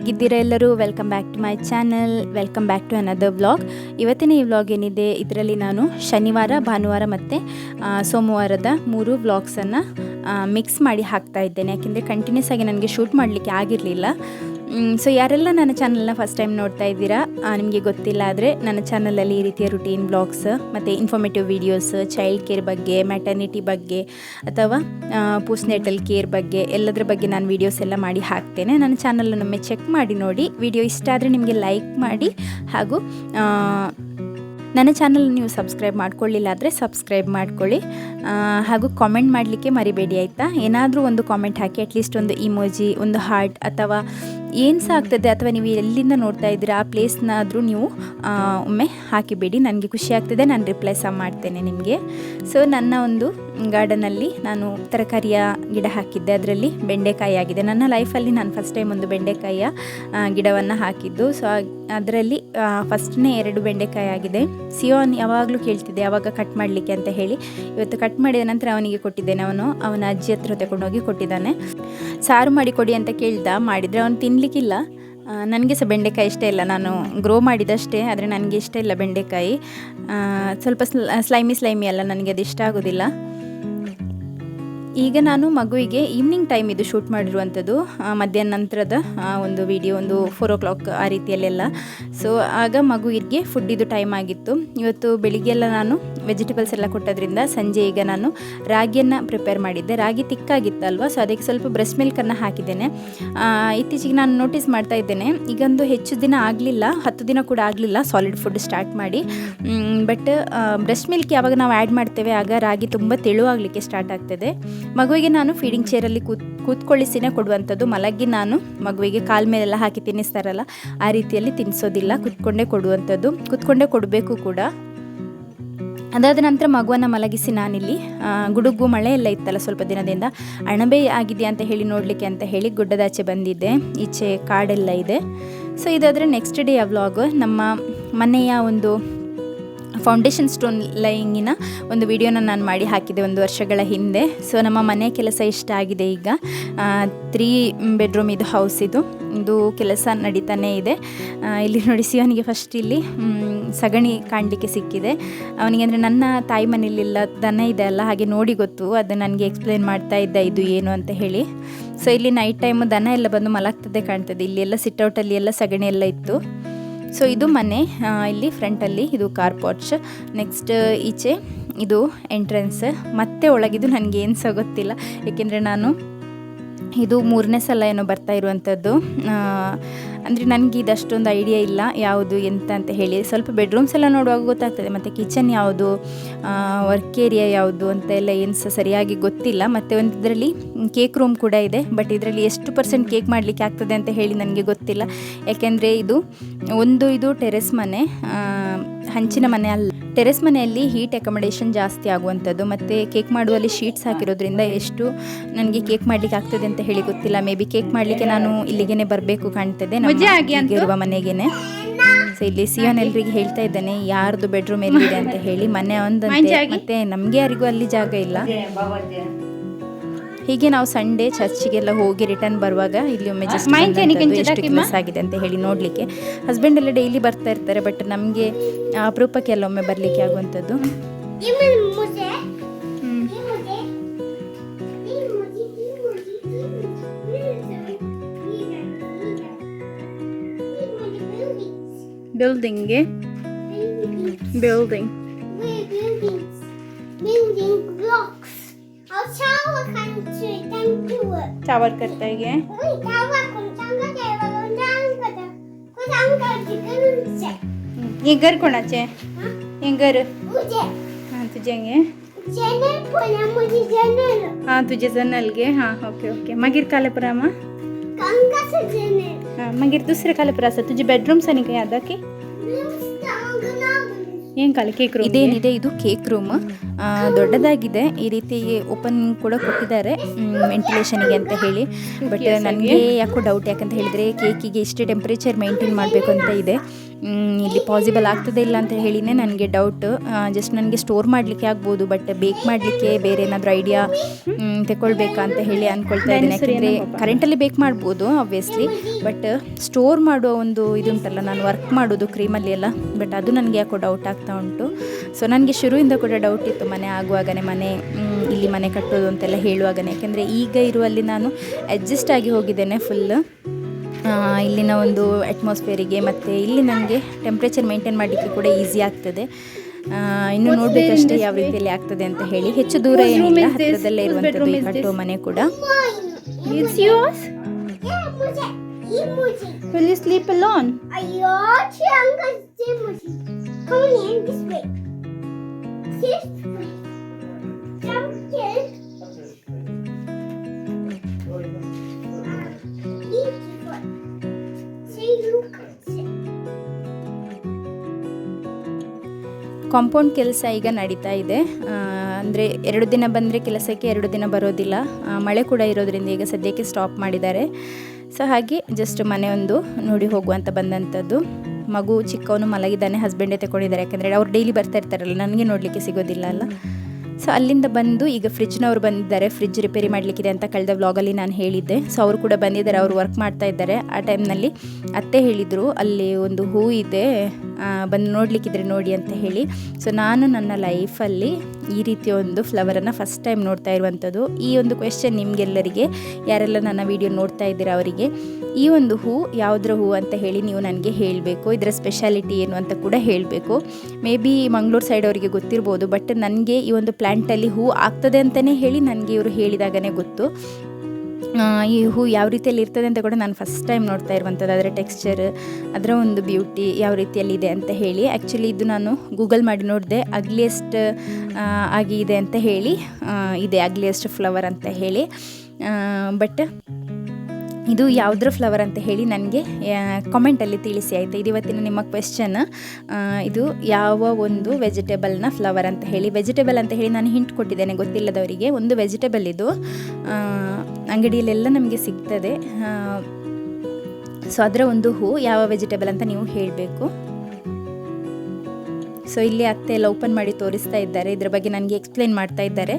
ಹೇಗಿದ್ದೀರಾ ಎಲ್ಲರೂ? Welcome back to my channel welcome back to another vlog ಇವತ್ತಿನ ಈ ವ್ಲಾಗ್ ಏನಿದೆ, ಇದರಲ್ಲಿ ನಾನು ಶನಿವಾರ, ಭಾನುವಾರ ಮತ್ತು ಸೋಮವಾರದ ಮೂರು ವ್ಲಾಗ್ಸನ್ನು ಮಿಕ್ಸ್ ಮಾಡಿ ಹಾಕ್ತಾ ಇದ್ದೇನೆ. ಯಾಕೆಂದರೆ ಕಂಟಿನ್ಯೂಸ್ ಆಗಿ ನನಗೆ ಶೂಟ್ ಮಾಡಲಿಕ್ಕೆ ಆಗಿರಲಿಲ್ಲ. ಸೊ ಯಾರೆಲ್ಲ ನನ್ನ ಚಾನಲ್ನ ಫಸ್ಟ್ ಟೈಮ್ ನೋಡ್ತಾ ಇದ್ದೀರಾ ನಿಮಗೆ ಗೊತ್ತಿಲ್ಲ ಆದರೆ ನನ್ನ ಚಾನಲಲ್ಲಿ ಈ ರೀತಿಯ ರುಟೀನ್ ಬ್ಲಾಗ್ಸ್ ಮತ್ತು ಇನ್ಫಾರ್ಮೇಟಿವ್ ವೀಡಿಯೋಸ್ ಚೈಲ್ಡ್ ಕೇರ್ ಬಗ್ಗೆ ಮ್ಯಾಟರ್ನಿಟಿ ಬಗ್ಗೆ, ಅಥವಾ ಪೋಸ್ಟ್ನೇಟಲ್ ಕೇರ್ ಬಗ್ಗೆ, ಎಲ್ಲದರ ಬಗ್ಗೆ ನಾನು ವೀಡಿಯೋಸ್ ಎಲ್ಲ ಮಾಡಿ ಹಾಕ್ತೇನೆ. ನನ್ನ ಚಾನಲನ್ನೊಮ್ಮೆ ಚೆಕ್ ಮಾಡಿ ನೋಡಿ. ವಿಡಿಯೋ ಇಷ್ಟ ಆದರೆ ನಿಮಗೆ ಲೈಕ್ ಮಾಡಿ. ಹಾಗೂ ನನ್ನ ಚಾನಲ್ ನೀವು ಸಬ್ಸ್ಕ್ರೈಬ್ ಮಾಡ್ಕೊಳ್ಳಿಲ್ಲ ಆದರೆ ಸಬ್ಸ್ಕ್ರೈಬ್ ಮಾಡ್ಕೊಳ್ಳಿ. ಹಾಗೂ ಕಾಮೆಂಟ್ ಮಾಡಲಿಕ್ಕೆ ಮರಿಬೇಡಿ, ಆಯಿತಾ? ಏನಾದರೂ ಒಂದು ಕಾಮೆಂಟ್ ಹಾಕಿ ಅಟ್ಲೀಸ್ಟ್ ಒಂದು ಇಮೋಜಿ ಒಂದು ಹಾರ್ಟ್ ಅಥವಾ ಏನು ಸಹ ಆಗ್ತದೆ ಅಥವಾ ನೀವು ಎಲ್ಲಿಂದ ನೋಡ್ತಾ ಇದ್ದೀರಾ, ಆ ಪ್ಲೇಸ್ನಾದರೂ ನೀವು ಒಮ್ಮೆ ಹಾಕಿಬಿಡಿ. ನನಗೆ ಖುಷಿ ಆಗ್ತದೆ. ನಾನು ರಿಪ್ಲೈ ಸಹ ಮಾಡ್ತೇನೆ ನಿಮಗೆ. ಸೊ ನನ್ನ ಒಂದು ಗಾರ್ಡನಲ್ಲಿ ನಾನು ತರಕಾರಿಯ ಗಿಡ ಹಾಕಿದ್ದೆ. ಅದರಲ್ಲಿ ಬೆಂಡೆಕಾಯಿ ಆಗಿದೆ. ನನ್ನ ಲೈಫಲ್ಲಿ ನಾನು ಫಸ್ಟ್ ಟೈಮ್ ಒಂದು ಬೆಂಡೆಕಾಯಿಯ ಗಿಡವನ್ನು ಹಾಕಿದ್ದು. ಸೊ ಅದರಲ್ಲಿ ಫಸ್ಟ್ನೇ ಎರಡು ಬೆಂಡೆಕಾಯಿ ಆಗಿದೆ. ಸಿಯೋನ್ ಯಾವಾಗಲೂ ಕೇಳ್ತಿದ್ದೆ, ಯಾವಾಗ ಕಟ್ ಮಾಡಲಿಕ್ಕೆ ಅಂತ ಹೇಳಿ. ಇವತ್ತು ಕಟ್ ಮಾಡಿದ ನಂತರ ಅವನಿಗೆ ಕೊಟ್ಟಿದ್ದೇನೆ. ಅವನು, ಅವನ ಅಜ್ಜಿ ಹತ್ರ ತಗೊಂಡೋಗಿ ಕೊಟ್ಟಿದ್ದಾನೆ. ಸಾರು ಮಾಡಿ ಕೊಡಿ ಅಂತ ಕೇಳ್ದ. ಮಾಡಿದರೆ ಅವನು ತಿನ್ನಲಿಕ್ಕಿಲ್ಲ ನನಗೆ ಸಹ ಬೆಂಡೆಕಾಯಿ ಇಷ್ಟ ಇಲ್ಲ. ನಾನು ಗ್ರೋ ಮಾಡಿದಷ್ಟೇ, ಆದರೆ ನನಗೆ ಇಷ್ಟ ಇಲ್ಲ ಬೆಂಡೆಕಾಯಿ. ಸ್ವಲ್ಪ ಸ್ಲೈಮಿ ಸ್ಲೈಮಿ ಅಲ್ಲ. ನನಗೆ ಅದು ಇಷ್ಟ ಆಗೋದಿಲ್ಲ. ಈಗ ನಾನು ಮಗುವಿಗೆ ಈವ್ನಿಂಗ್ ಟೈಮ್ ಇದು ಶೂಟ್ ಮಾಡಿರುವಂಥದ್ದು ಮಧ್ಯಾಹ್ನ ನಂತರದ ಒಂದು ವಿಡಿಯೋ ಒಂದು ಫೋರ್ ಓ ಕ್ಲಾಕ್ ಆ ರೀತಿಯಲ್ಲೆಲ್ಲ. ಸೊ ಆಗ ಮಗುವಿಗೆ ಫುಡ್ ಇದು ಟೈಮ್ ಆಗಿತ್ತು. ಇವತ್ತು ಬೆಳಿಗ್ಗೆಲ್ಲ ನಾನು ವೆಜಿಟೇಬಲ್ಸ್ ಎಲ್ಲ ಕೊಟ್ಟೋದ್ರಿಂದ ಸಂಜೆ ಈಗ ನಾನು ರಾಗಿಯನ್ನು ಪ್ರಿಪೇರ್ ಮಾಡಿದ್ದೆ. ರಾಗಿ ತಿಕ್ಕಾಗಿತ್ತಲ್ವ? ಸೊ ಅದಕ್ಕೆ ಸ್ವಲ್ಪ ಬ್ರೆಸ್ಟ್ ಮಿಲ್ಕನ್ನು ಹಾಕಿದ್ದೇನೆ. ಇತ್ತೀಚೆಗೆ ನಾನು ನೋಟಿಸ್ ಮಾಡ್ತಾ ಇದ್ದೇನೆ. ಈಗೊಂದು ಹೆಚ್ಚು ದಿನ ಆಗಲಿಲ್ಲ. ಹತ್ತು ದಿನ ಕೂಡ ಆಗಲಿಲ್ಲ. ಸಾಲಿಡ್ ಫುಡ್ ಸ್ಟಾರ್ಟ್ ಮಾಡಿ. ಬಟ್ ಬ್ರೆಸ್ಟ್ ಮಿಲ್ಕ್ ಯಾವಾಗ ನಾವು ಆ್ಯಡ್ ಮಾಡ್ತೇವೆ, ಆಗ ರಾಗಿ ತುಂಬ ತೆಳುವಾಗಲಿಕ್ಕೆ ಸ್ಟಾರ್ಟ್ ಆಗ್ತದೆ. ಮಗುವಿಗೆ ನಾನು ಫೀಡಿಂಗ್ ಚೇರಲ್ಲಿ ಕೂತ್, ಕೂತ್ಕೊಳ್ಳಿಸಿನೇ ಕೊಡುವಂಥದ್ದು. ಮಲಗಿ ನಾನು ಮಗುವಿಗೆ ಕಾಲ ಮೇಲೆಲ್ಲ ಹಾಕಿ ತಿನ್ನಿಸ್ತಾರಲ್ಲ, ಆ ರೀತಿಯಲ್ಲಿ ತಿನ್ನಿಸೋದಿಲ್ಲ. ಕೂತ್ಕೊಂಡೇ ಕೊಡುವಂಥದ್ದು. ಕೂತ್ಕೊಂಡೇ ಕೊಡಬೇಕು ಕೂಡ. ಅದಾದ ನಂತರ ಮಗುವನ್ನು ಮಲಗಿಸಿ ನಾನಿಲ್ಲಿ ಗುಡುಗು ಮಳೆ ಎಲ್ಲ ಇತ್ತಲ್ಲ ಸ್ವಲ್ಪ ದಿನದಿಂದ, ಅಣಬೆ ಆಗಿದೆಯಾ ಅಂತ ಹೇಳಿ ನೋಡಲಿಕ್ಕೆ ಅಂತ ಹೇಳಿ ಗುಡ್ಡದಾಚೆ ಬಂದಿದ್ದೆ. ಈಚೆ ಕಾಡೆಲ್ಲ ಇದೆ. ಸೊ ಇದಾದರೆ ನೆಕ್ಸ್ಟ್ ಡೇ ವ್ಲಾಗ್ ನಮ್ಮ ಮನೆಯ ಒಂದು ಫೌಂಡೇಶನ್ ಸ್ಟೋನ್ ಲೈಯಿಂಗಿನ ಒಂದು ವಿಡಿಯೋನ ನಾನು ಮಾಡಿ ಹಾಕಿದೆ ಒಂದು ವರ್ಷಗಳ ಹಿಂದೆ. ಸೊ ನಮ್ಮ ಮನೆ ಕೆಲಸ ಇಷ್ಟ ಆಗಿದೆ ಈಗ. ತ್ರೀ ಬೆಡ್ರೂಮ್ ಇದು ಹೌಸ್ ಇದು. ಇದು ಕೆಲಸ ನಡೀತಾನೇ ಇದೆ. ಇಲ್ಲಿ ನೋಡಿ ಸಿವನಿಗೆ ಫಸ್ಟ್ ಇಲ್ಲಿ ಸಗಣಿ ಕಾಣಲಿಕ್ಕೆ ಸಿಕ್ಕಿದೆ. ಅವನಿಗೆ ಅಂದರೆ ನನ್ನ ತಾಯಿ ಮನೇಲಿಲ್ಲ ದನ ಇದೆ ಅಲ್ಲ, ಹಾಗೆ ನೋಡಿ ಗೊತ್ತು. ಅದು ನನಗೆ ಎಕ್ಸ್ಪ್ಲೇನ್ ಮಾಡ್ತಾ ಇದ್ದ ಇದು ಏನು ಅಂತ ಹೇಳಿ. ಸೊ ಇಲ್ಲಿ ನೈಟ್ ಟೈಮು ದನ ಎಲ್ಲ ಬಂದು ಮಲಗ್ತದೆ ಕಾಣ್ತದೆ. ಇಲ್ಲಿ ಎಲ್ಲ ಸಿಟ್ಔಟಲ್ಲಿ ಎಲ್ಲ ಸಗಣಿ ಎಲ್ಲ ಇತ್ತು. ಸೊ ಇದು ಮನೆ ಇಲ್ಲಿ ಫ್ರಂಟಲ್ಲಿ ಇದು ಕಾರ್ ಪಾರ್ಚ್ ನೆಕ್ಸ್ಟ್ ಈಚೆ ಇದು ಎಂಟ್ರೆನ್ಸ್ ಮತ್ತೆ ಒಳಗಿದು ನನಗೆ ಏನು ಸಹ ಗೊತ್ತಿಲ್ಲ. ಏಕೆಂದರೆ ನಾನು ಇದು ಮೂರನೇ ಸಲ ಏನೋ ಬರ್ತಾ ಇರುವಂಥದ್ದು ಅಂದರೆ ನನಗೆ ಇದಷ್ಟೊಂದು ಐಡಿಯಾ ಇಲ್ಲ, ಯಾವುದು, ಎಂತ ಅಂತ ಹೇಳಿ. ಸ್ವಲ್ಪ ಬೆಡ್ರೂಮ್ಸ್ ಎಲ್ಲ ನೋಡುವಾಗ ಗೊತ್ತಾಗ್ತದೆ, ಮತ್ತು ಕಿಚನ್ ಯಾವುದು ವರ್ಕ್ ಏರಿಯಾ ಯಾವುದು ಅಂತ ಎಲ್ಲ ಏನು ಸಹ ಸರಿಯಾಗಿ ಗೊತ್ತಿಲ್ಲ. ಮತ್ತು ಒಂದು ಇದರಲ್ಲಿ ಕೇಕ್ ರೂಮ್ ಕೂಡ ಇದೆ ಬಟ್ ಇದರಲ್ಲಿ ಎಷ್ಟು ಪರ್ಸೆಂಟ್ ಕೇಕ್ ಮಾಡಲಿಕ್ಕೆ ಆಗ್ತದೆ ಅಂತ ಹೇಳಿ ನನಗೆ ಗೊತ್ತಿಲ್ಲ. ಯಾಕೆಂದರೆ ಇದು ಒಂದು ಇದು ಟೆರೆಸ್ ಮನೆ ಹಂಚಿನ ಮನೆ ಅಲ್ಲ. ಟೆರೆಸ್ ಮನೆಯಲ್ಲಿ ಹೀಟ್ ಅಕೊಮಡೇಷನ್ ಜಾಸ್ತಿ ಆಗುವಂಥದ್ದು ಮತ್ತು ಕೇಕ್ ಮಾಡುವಲ್ಲಿ ಶೀಟ್ಸ್ ಹಾಕಿರೋದ್ರಿಂದ ಎಷ್ಟು ನನಗೆ ಕೇಕ್ ಮಾಡಲಿಕ್ಕೆ ಆಗ್ತದೆ ಅಂತ ಹೇಳಿ ಗೊತ್ತಿಲ್ಲ. ಮೇ ಬಿ ಕೇಕ್ ಮಾಡಲಿಕ್ಕೆ ನಾನು ಇಲ್ಲಿಗೇನೆ ಬರಬೇಕು ಕಾಣ್ತದೆ ಇರುವ ಮನೆಗೇನೆ. ಸೊ ಇಲ್ಲಿ ಸಿಯೋನ್ ಎಲ್ರಿಗೆ ಹೇಳ್ತಾ ಇದ್ದಾನೆ ಯಾರ್ದು ಬೆಡ್ರೂಮ್ ಎಲ್ಲಿದೆ ಅಂತ ಹೇಳಿ. ಮನೆ ಒಂದಂತೆ ಮತ್ತೆ ನಮಗೆ ಯಾರಿಗೂ ಅಲ್ಲಿ ಜಾಗ ಇಲ್ಲ. ಹೀಗೆ ನಾವು ಸಂಡೇ ಚರ್ಚ್ಗೆಲ್ಲ ಹೋಗಿ ರಿಟರ್ನ್ ಬರುವಾಗ ಇಲ್ಲಿ ಒಮ್ಮೆ ಜಸ್ಟ್ ಮಿಸ್ ಆಗಿದೆ ಅಂತ ಹೇಳಿ ನೋಡಲಿಕ್ಕೆ ಹಸ್ಬೆಂಡ್ ಎಲ್ಲ ಡೈಲಿ ಬರ್ತಾ ಇರ್ತಾರೆ ಬಟ್ ನಮಗೆ ಅಪರೂಪಕ್ಕೆ ಎಲ್ಲ ಒಮ್ಮೆ ಬರಲಿಕ್ಕೆ ಆಗುವಂಥದ್ದು building building building block I'll shower country. Thank you. ಚಾವರ್ ಕರ್ತಾಯಿಗೆ Ui, shower con tanga de balon tanga de. Con tanga de kunse. ये घर कोणाचे ये घर Uje. हां तुझे ये Channel puna मुझे channel. हां तुझे जनालगे हां ओके ओके मागीर काले परामा Kanga se channel. हां मागीर दुसरे काले पर असं तुझे बेडरूम सनी काय आता की Blue tanga na. ಏನು ಕಾಲ ಕೇಕ್ ರೂಮ್ ಇದೇನಿದೆ ಇದು ಕೇಕ್ ರೂಮ್ ಆ, ದೊಡ್ಡದಾಗಿದೆ. ಈ ರೀತಿ ಓಪನ್ ಕೂಡ ಕೊಟ್ಟಿದ್ದಾರೆ ವೆಂಟಿಲೇಷನ್ಗೆ ಅಂತ ಹೇಳಿ. ಬಟ್ ನನಗೆ ಯಾಕೋ ಡೌಟ್ ಯಾಕಂತ ಹೇಳಿದರೆ ಕೇಕಿಗೆ ಇಷ್ಟೇ ಟೆಂಪ್ರೇಚರ್ ಮೇಂಟೈನ್ ಮಾಡಬೇಕು ಅಂತ ಇದೆ. ಇಲ್ಲಿ ಪಾಸಿಬಲ್ ಆಗ್ತದೆ ಇಲ್ಲ ಅಂತ ಹೇಳಿನೇ ನನಗೆ ಡೌಟ್ ಜಸ್ಟ್ ನನಗೆ ಸ್ಟೋರ್ ಮಾಡಲಿಕ್ಕೆ ಆಗ್ಬೋದು ಬಟ್ ಬೇಕ್ ಮಾಡಲಿಕ್ಕೆ ಬೇರೆ ಏನಾದರೂ ಐಡಿಯಾ ತಗೊಳ್ಬೇಕಾ ಅಂತ ಹೇಳಿ ಅಂದ್ಕೊಳ್ತಾ ಇದ್ದೀನಿ. ಯಾಕಂದರೆ ಕರೆಂಟಲ್ಲಿ ಬೇಕ್ ಮಾಡ್ಬೋದು ಆಬ್ವಿಯಸ್ಲಿ ಬಟ್ ಸ್ಟೋರ್ ಮಾಡುವ ಒಂದು ಇದುಂಟಲ್ಲ ನಾನು ವರ್ಕ್ ಮಾಡೋದು ಕ್ರೀಮಲ್ಲಿ ಎಲ್ಲ. ಬಟ್ ಅದು ನನಗೆ ಯಾಕೋ ಡೌಟ್ ಆಗ್ತಾ ಉಂಟು. ಸೊ ನನಗೆ ಶುರುವಿಂದ ಕೂಡ ಡೌಟ್ ಇತ್ತು ಮನೆ ಆಗುವಾಗನೇ ಮನೆ ಇಲ್ಲಿ ಮನೆ ಕಟ್ಟೋದು ಅಂತೆಲ್ಲ ಹೇಳುವಾಗನೇ. ಯಾಕೆಂದರೆ ಈಗ ಇರುವಲ್ಲಿ ನಾನು ಅಡ್ಜಸ್ಟ್ ಆಗಿ ಹೋಗಿದ್ದೇನೆ ಫುಲ್ ಇಲ್ಲಿನ ಒಂದು ಅಟ್ಮಾಸ್ಫಿಯರಿಗೆ ಮತ್ತು ಇಲ್ಲಿ ನನಗೆ ಟೆಂಪ್ರೇಚರ್ ಮೇಂಟೈನ್ ಮಾಡಲಿಕ್ಕೆ ಕೂಡ ಈಸಿ ಆಗ್ತದೆ. ಇನ್ನು ನೋಡಬೇಕಷ್ಟೇ ಯಾವ ರೀತಿಯಲ್ಲಿ ಆಗ್ತದೆ ಅಂತ ಹೇಳಿ. ಹೆಚ್ಚು ದೂರ ಏನಿಲ್ಲ ಹತ್ತಿರದಲ್ಲೇ ಇರುವಂಥದ್ದು ಈ ಮನೆ ಕೂಡ. Will you sleep alone? I Come in this way. Compound ಕೆಲಸ ಈಗ ನಡೀತಾ ಇದೆ. ಅಂದರೆ ಎರಡು ದಿನ ಬಂದರೆ ಕೆಲಸಕ್ಕೆ ಎರಡು ದಿನ ಬರೋದಿಲ್ಲ. ಮಳೆ ಕೂಡ ಇರೋದ್ರಿಂದ ಈಗ ಸದ್ಯಕ್ಕೆ ಸ್ಟಾಪ್ ಮಾಡಿದ್ದಾರೆ. ಸೊ ಹಾಗೆ ಜಸ್ಟ್ ಮನೆ ಒಂದು ನೋಡಿ ಹೋಗುವಂತ ಬಂದಂಥದ್ದು. ಮಗು ಚಿಕ್ಕವನು ಮಲಗಿದ್ದಾನೆ ಹಸ್ಬೆಂಡೇ ತಗೊಂಡಿದ್ದಾರೆ. ಯಾಕಂದರೆ ಅವ್ರು ಡೈಲಿ ಬರ್ತಾ ಇರ್ತಾರಲ್ಲ ನನಗೆ ನೋಡಲಿಕ್ಕೆ ಸಿಗೋದಿಲ್ಲ ಅಲ್ಲ? ಸೊ ಅಲ್ಲಿಂದ ಬಂದು ಈಗ ಫ್ರಿಜ್ನವರು ಬಂದಿದ್ದಾರೆ ಫ್ರಿಜ್ ರಿಪೇರಿ ಮಾಡಲಿಕ್ಕಿದೆ ಅಂತ ಕಳೆದ ವ್ಲಾಗಲ್ಲಿ ನಾನು ಹೇಳಿದ್ದೆ. ಸೊ ಅವರು ಕೂಡ ಬಂದಿದ್ದಾರೆ, ಅವರು ವರ್ಕ್ ಮಾಡ್ತಾ ಇದ್ದಾರೆ. ಆ ಟೈಮ್ನಲ್ಲಿ ಅತ್ತೆ ಹೇಳಿದರು, ಅಲ್ಲಿ ಒಂದು ಹೂ ಇದೆ ಬಂದು ನೋಡಲಿಕ್ಕಿದ್ರೆ ನೋಡಿ ಅಂತ ಹೇಳಿ. ಸೊ ನಾನು ನನ್ನ ಲೈಫಲ್ಲಿ ಈ ರೀತಿಯ ಒಂದು ಫ್ಲವರನ್ನು ಫಸ್ಟ್ ಟೈಮ್ ನೋಡ್ತಾ ಇರುವಂಥದ್ದು. ಈ ಒಂದು ಕ್ವೆಶನ್ ನಿಮಗೆಲ್ಲರಿಗೆ, ಯಾರೆಲ್ಲ ನನ್ನ ವಿಡಿಯೋ ನೋಡ್ತಾ ಇದ್ದೀರಾ ಅವರಿಗೆ, ಈ ಒಂದು ಹೂ ಯಾವುದ್ರ ಹೂ ಅಂತ ಹೇಳಿ ನೀವು ನನಗೆ ಹೇಳಬೇಕು. ಇದರ ಸ್ಪೆಷಾಲಿಟಿ ಏನು ಅಂತ ಕೂಡ ಹೇಳಬೇಕು. ಮೇ ಬಿ ಮಂಗಳೂರು ಸೈಡ್ ಅವರಿಗೆ ಗೊತ್ತಿರ್ಬೋದು ಬಟ್ ನನಗೆ ಈ ಒಂದು ಪ್ಲ್ಯಾಂಟಲ್ಲಿ ಹೂ ಆಗ್ತದೆ ಅಂತಲೇ ಹೇಳಿ ನನಗೆ ಇವರು ಹೇಳಿದಾಗನೇ ಗೊತ್ತು. ಈ ಹೂ ಯಾವ ರೀತಿಯಲ್ಲಿ ಇರ್ತದೆ ಅಂತ ಕೂಡ ನಾನು ಫಸ್ಟ್ ಟೈಮ್ ನೋಡ್ತಾ ಇರುವಂಥದ್ದು ಅದರ ಟೆಕ್ಸ್ಚರ್ ಅದರ ಒಂದು ಬ್ಯೂಟಿ ಯಾವ ರೀತಿಯಲ್ಲಿ ಇದೆ ಅಂತ ಹೇಳಿ. ಆ್ಯಕ್ಚುಲಿ ಇದು ನಾನು ಗೂಗಲ್ ಮಾಡಿ ನೋಡಿದೆ ಅಗ್ಲಿಯೆಸ್ಟ್ ಆಗಿ ಇದೆ ಅಂತ ಹೇಳಿ ಇದೆ ಅಗ್ಲಿಯೆಸ್ಟ್ ಫ್ಲವರ್ ಅಂತ ಹೇಳಿ. ಬಟ್ ಇದು ಯಾವುದ್ರ ಫ್ಲವರ್ ಅಂತ ಹೇಳಿ ನನಗೆ ಕಮೆಂಟಲ್ಲಿ ತಿಳಿಸಿ ಆಯಿತು? ಇದು ಇವತ್ತಿನ ನಿಮ್ಮ ಕ್ವೆಶ್ಚನ್ ಇದು ಯಾವ ಒಂದು ವೆಜಿಟೇಬಲ್ನ ಫ್ಲವರ್ ಅಂತ ಹೇಳಿ. ವೆಜಿಟೇಬಲ್ ಅಂತ ಹೇಳಿ ನಾನು ಹಿಂಟ್ ಕೊಟ್ಟಿದ್ದೇನೆ ಗೊತ್ತಿಲ್ಲದವರಿಗೆ. ಒಂದು ವೆಜಿಟೇಬಲ್ ಇದು. ಅಂಗಡಿಯಲ್ಲೆಲ್ಲ ನಮಗೆ ಸಿಗ್ತದೆ. ಸೊ ಅದರ ಒಂದು ಹೂ ಯಾವ ವೆಜಿಟೇಬಲ್ ಅಂತ ನೀವು ಹೇಳಬೇಕು. ಸೊ ಇಲ್ಲಿ ಅತ್ತೆ ಎಲ್ಲ ಓಪನ್ ಮಾಡಿ ತೋರಿಸ್ತಾ ಇದ್ದಾರೆ. ಇದ್ರ ಬಗ್ಗೆ ನನಗೆ ಎಕ್ಸ್ಪ್ಲೇನ್ ಮಾಡ್ತಾ ಇದ್ದಾರೆ.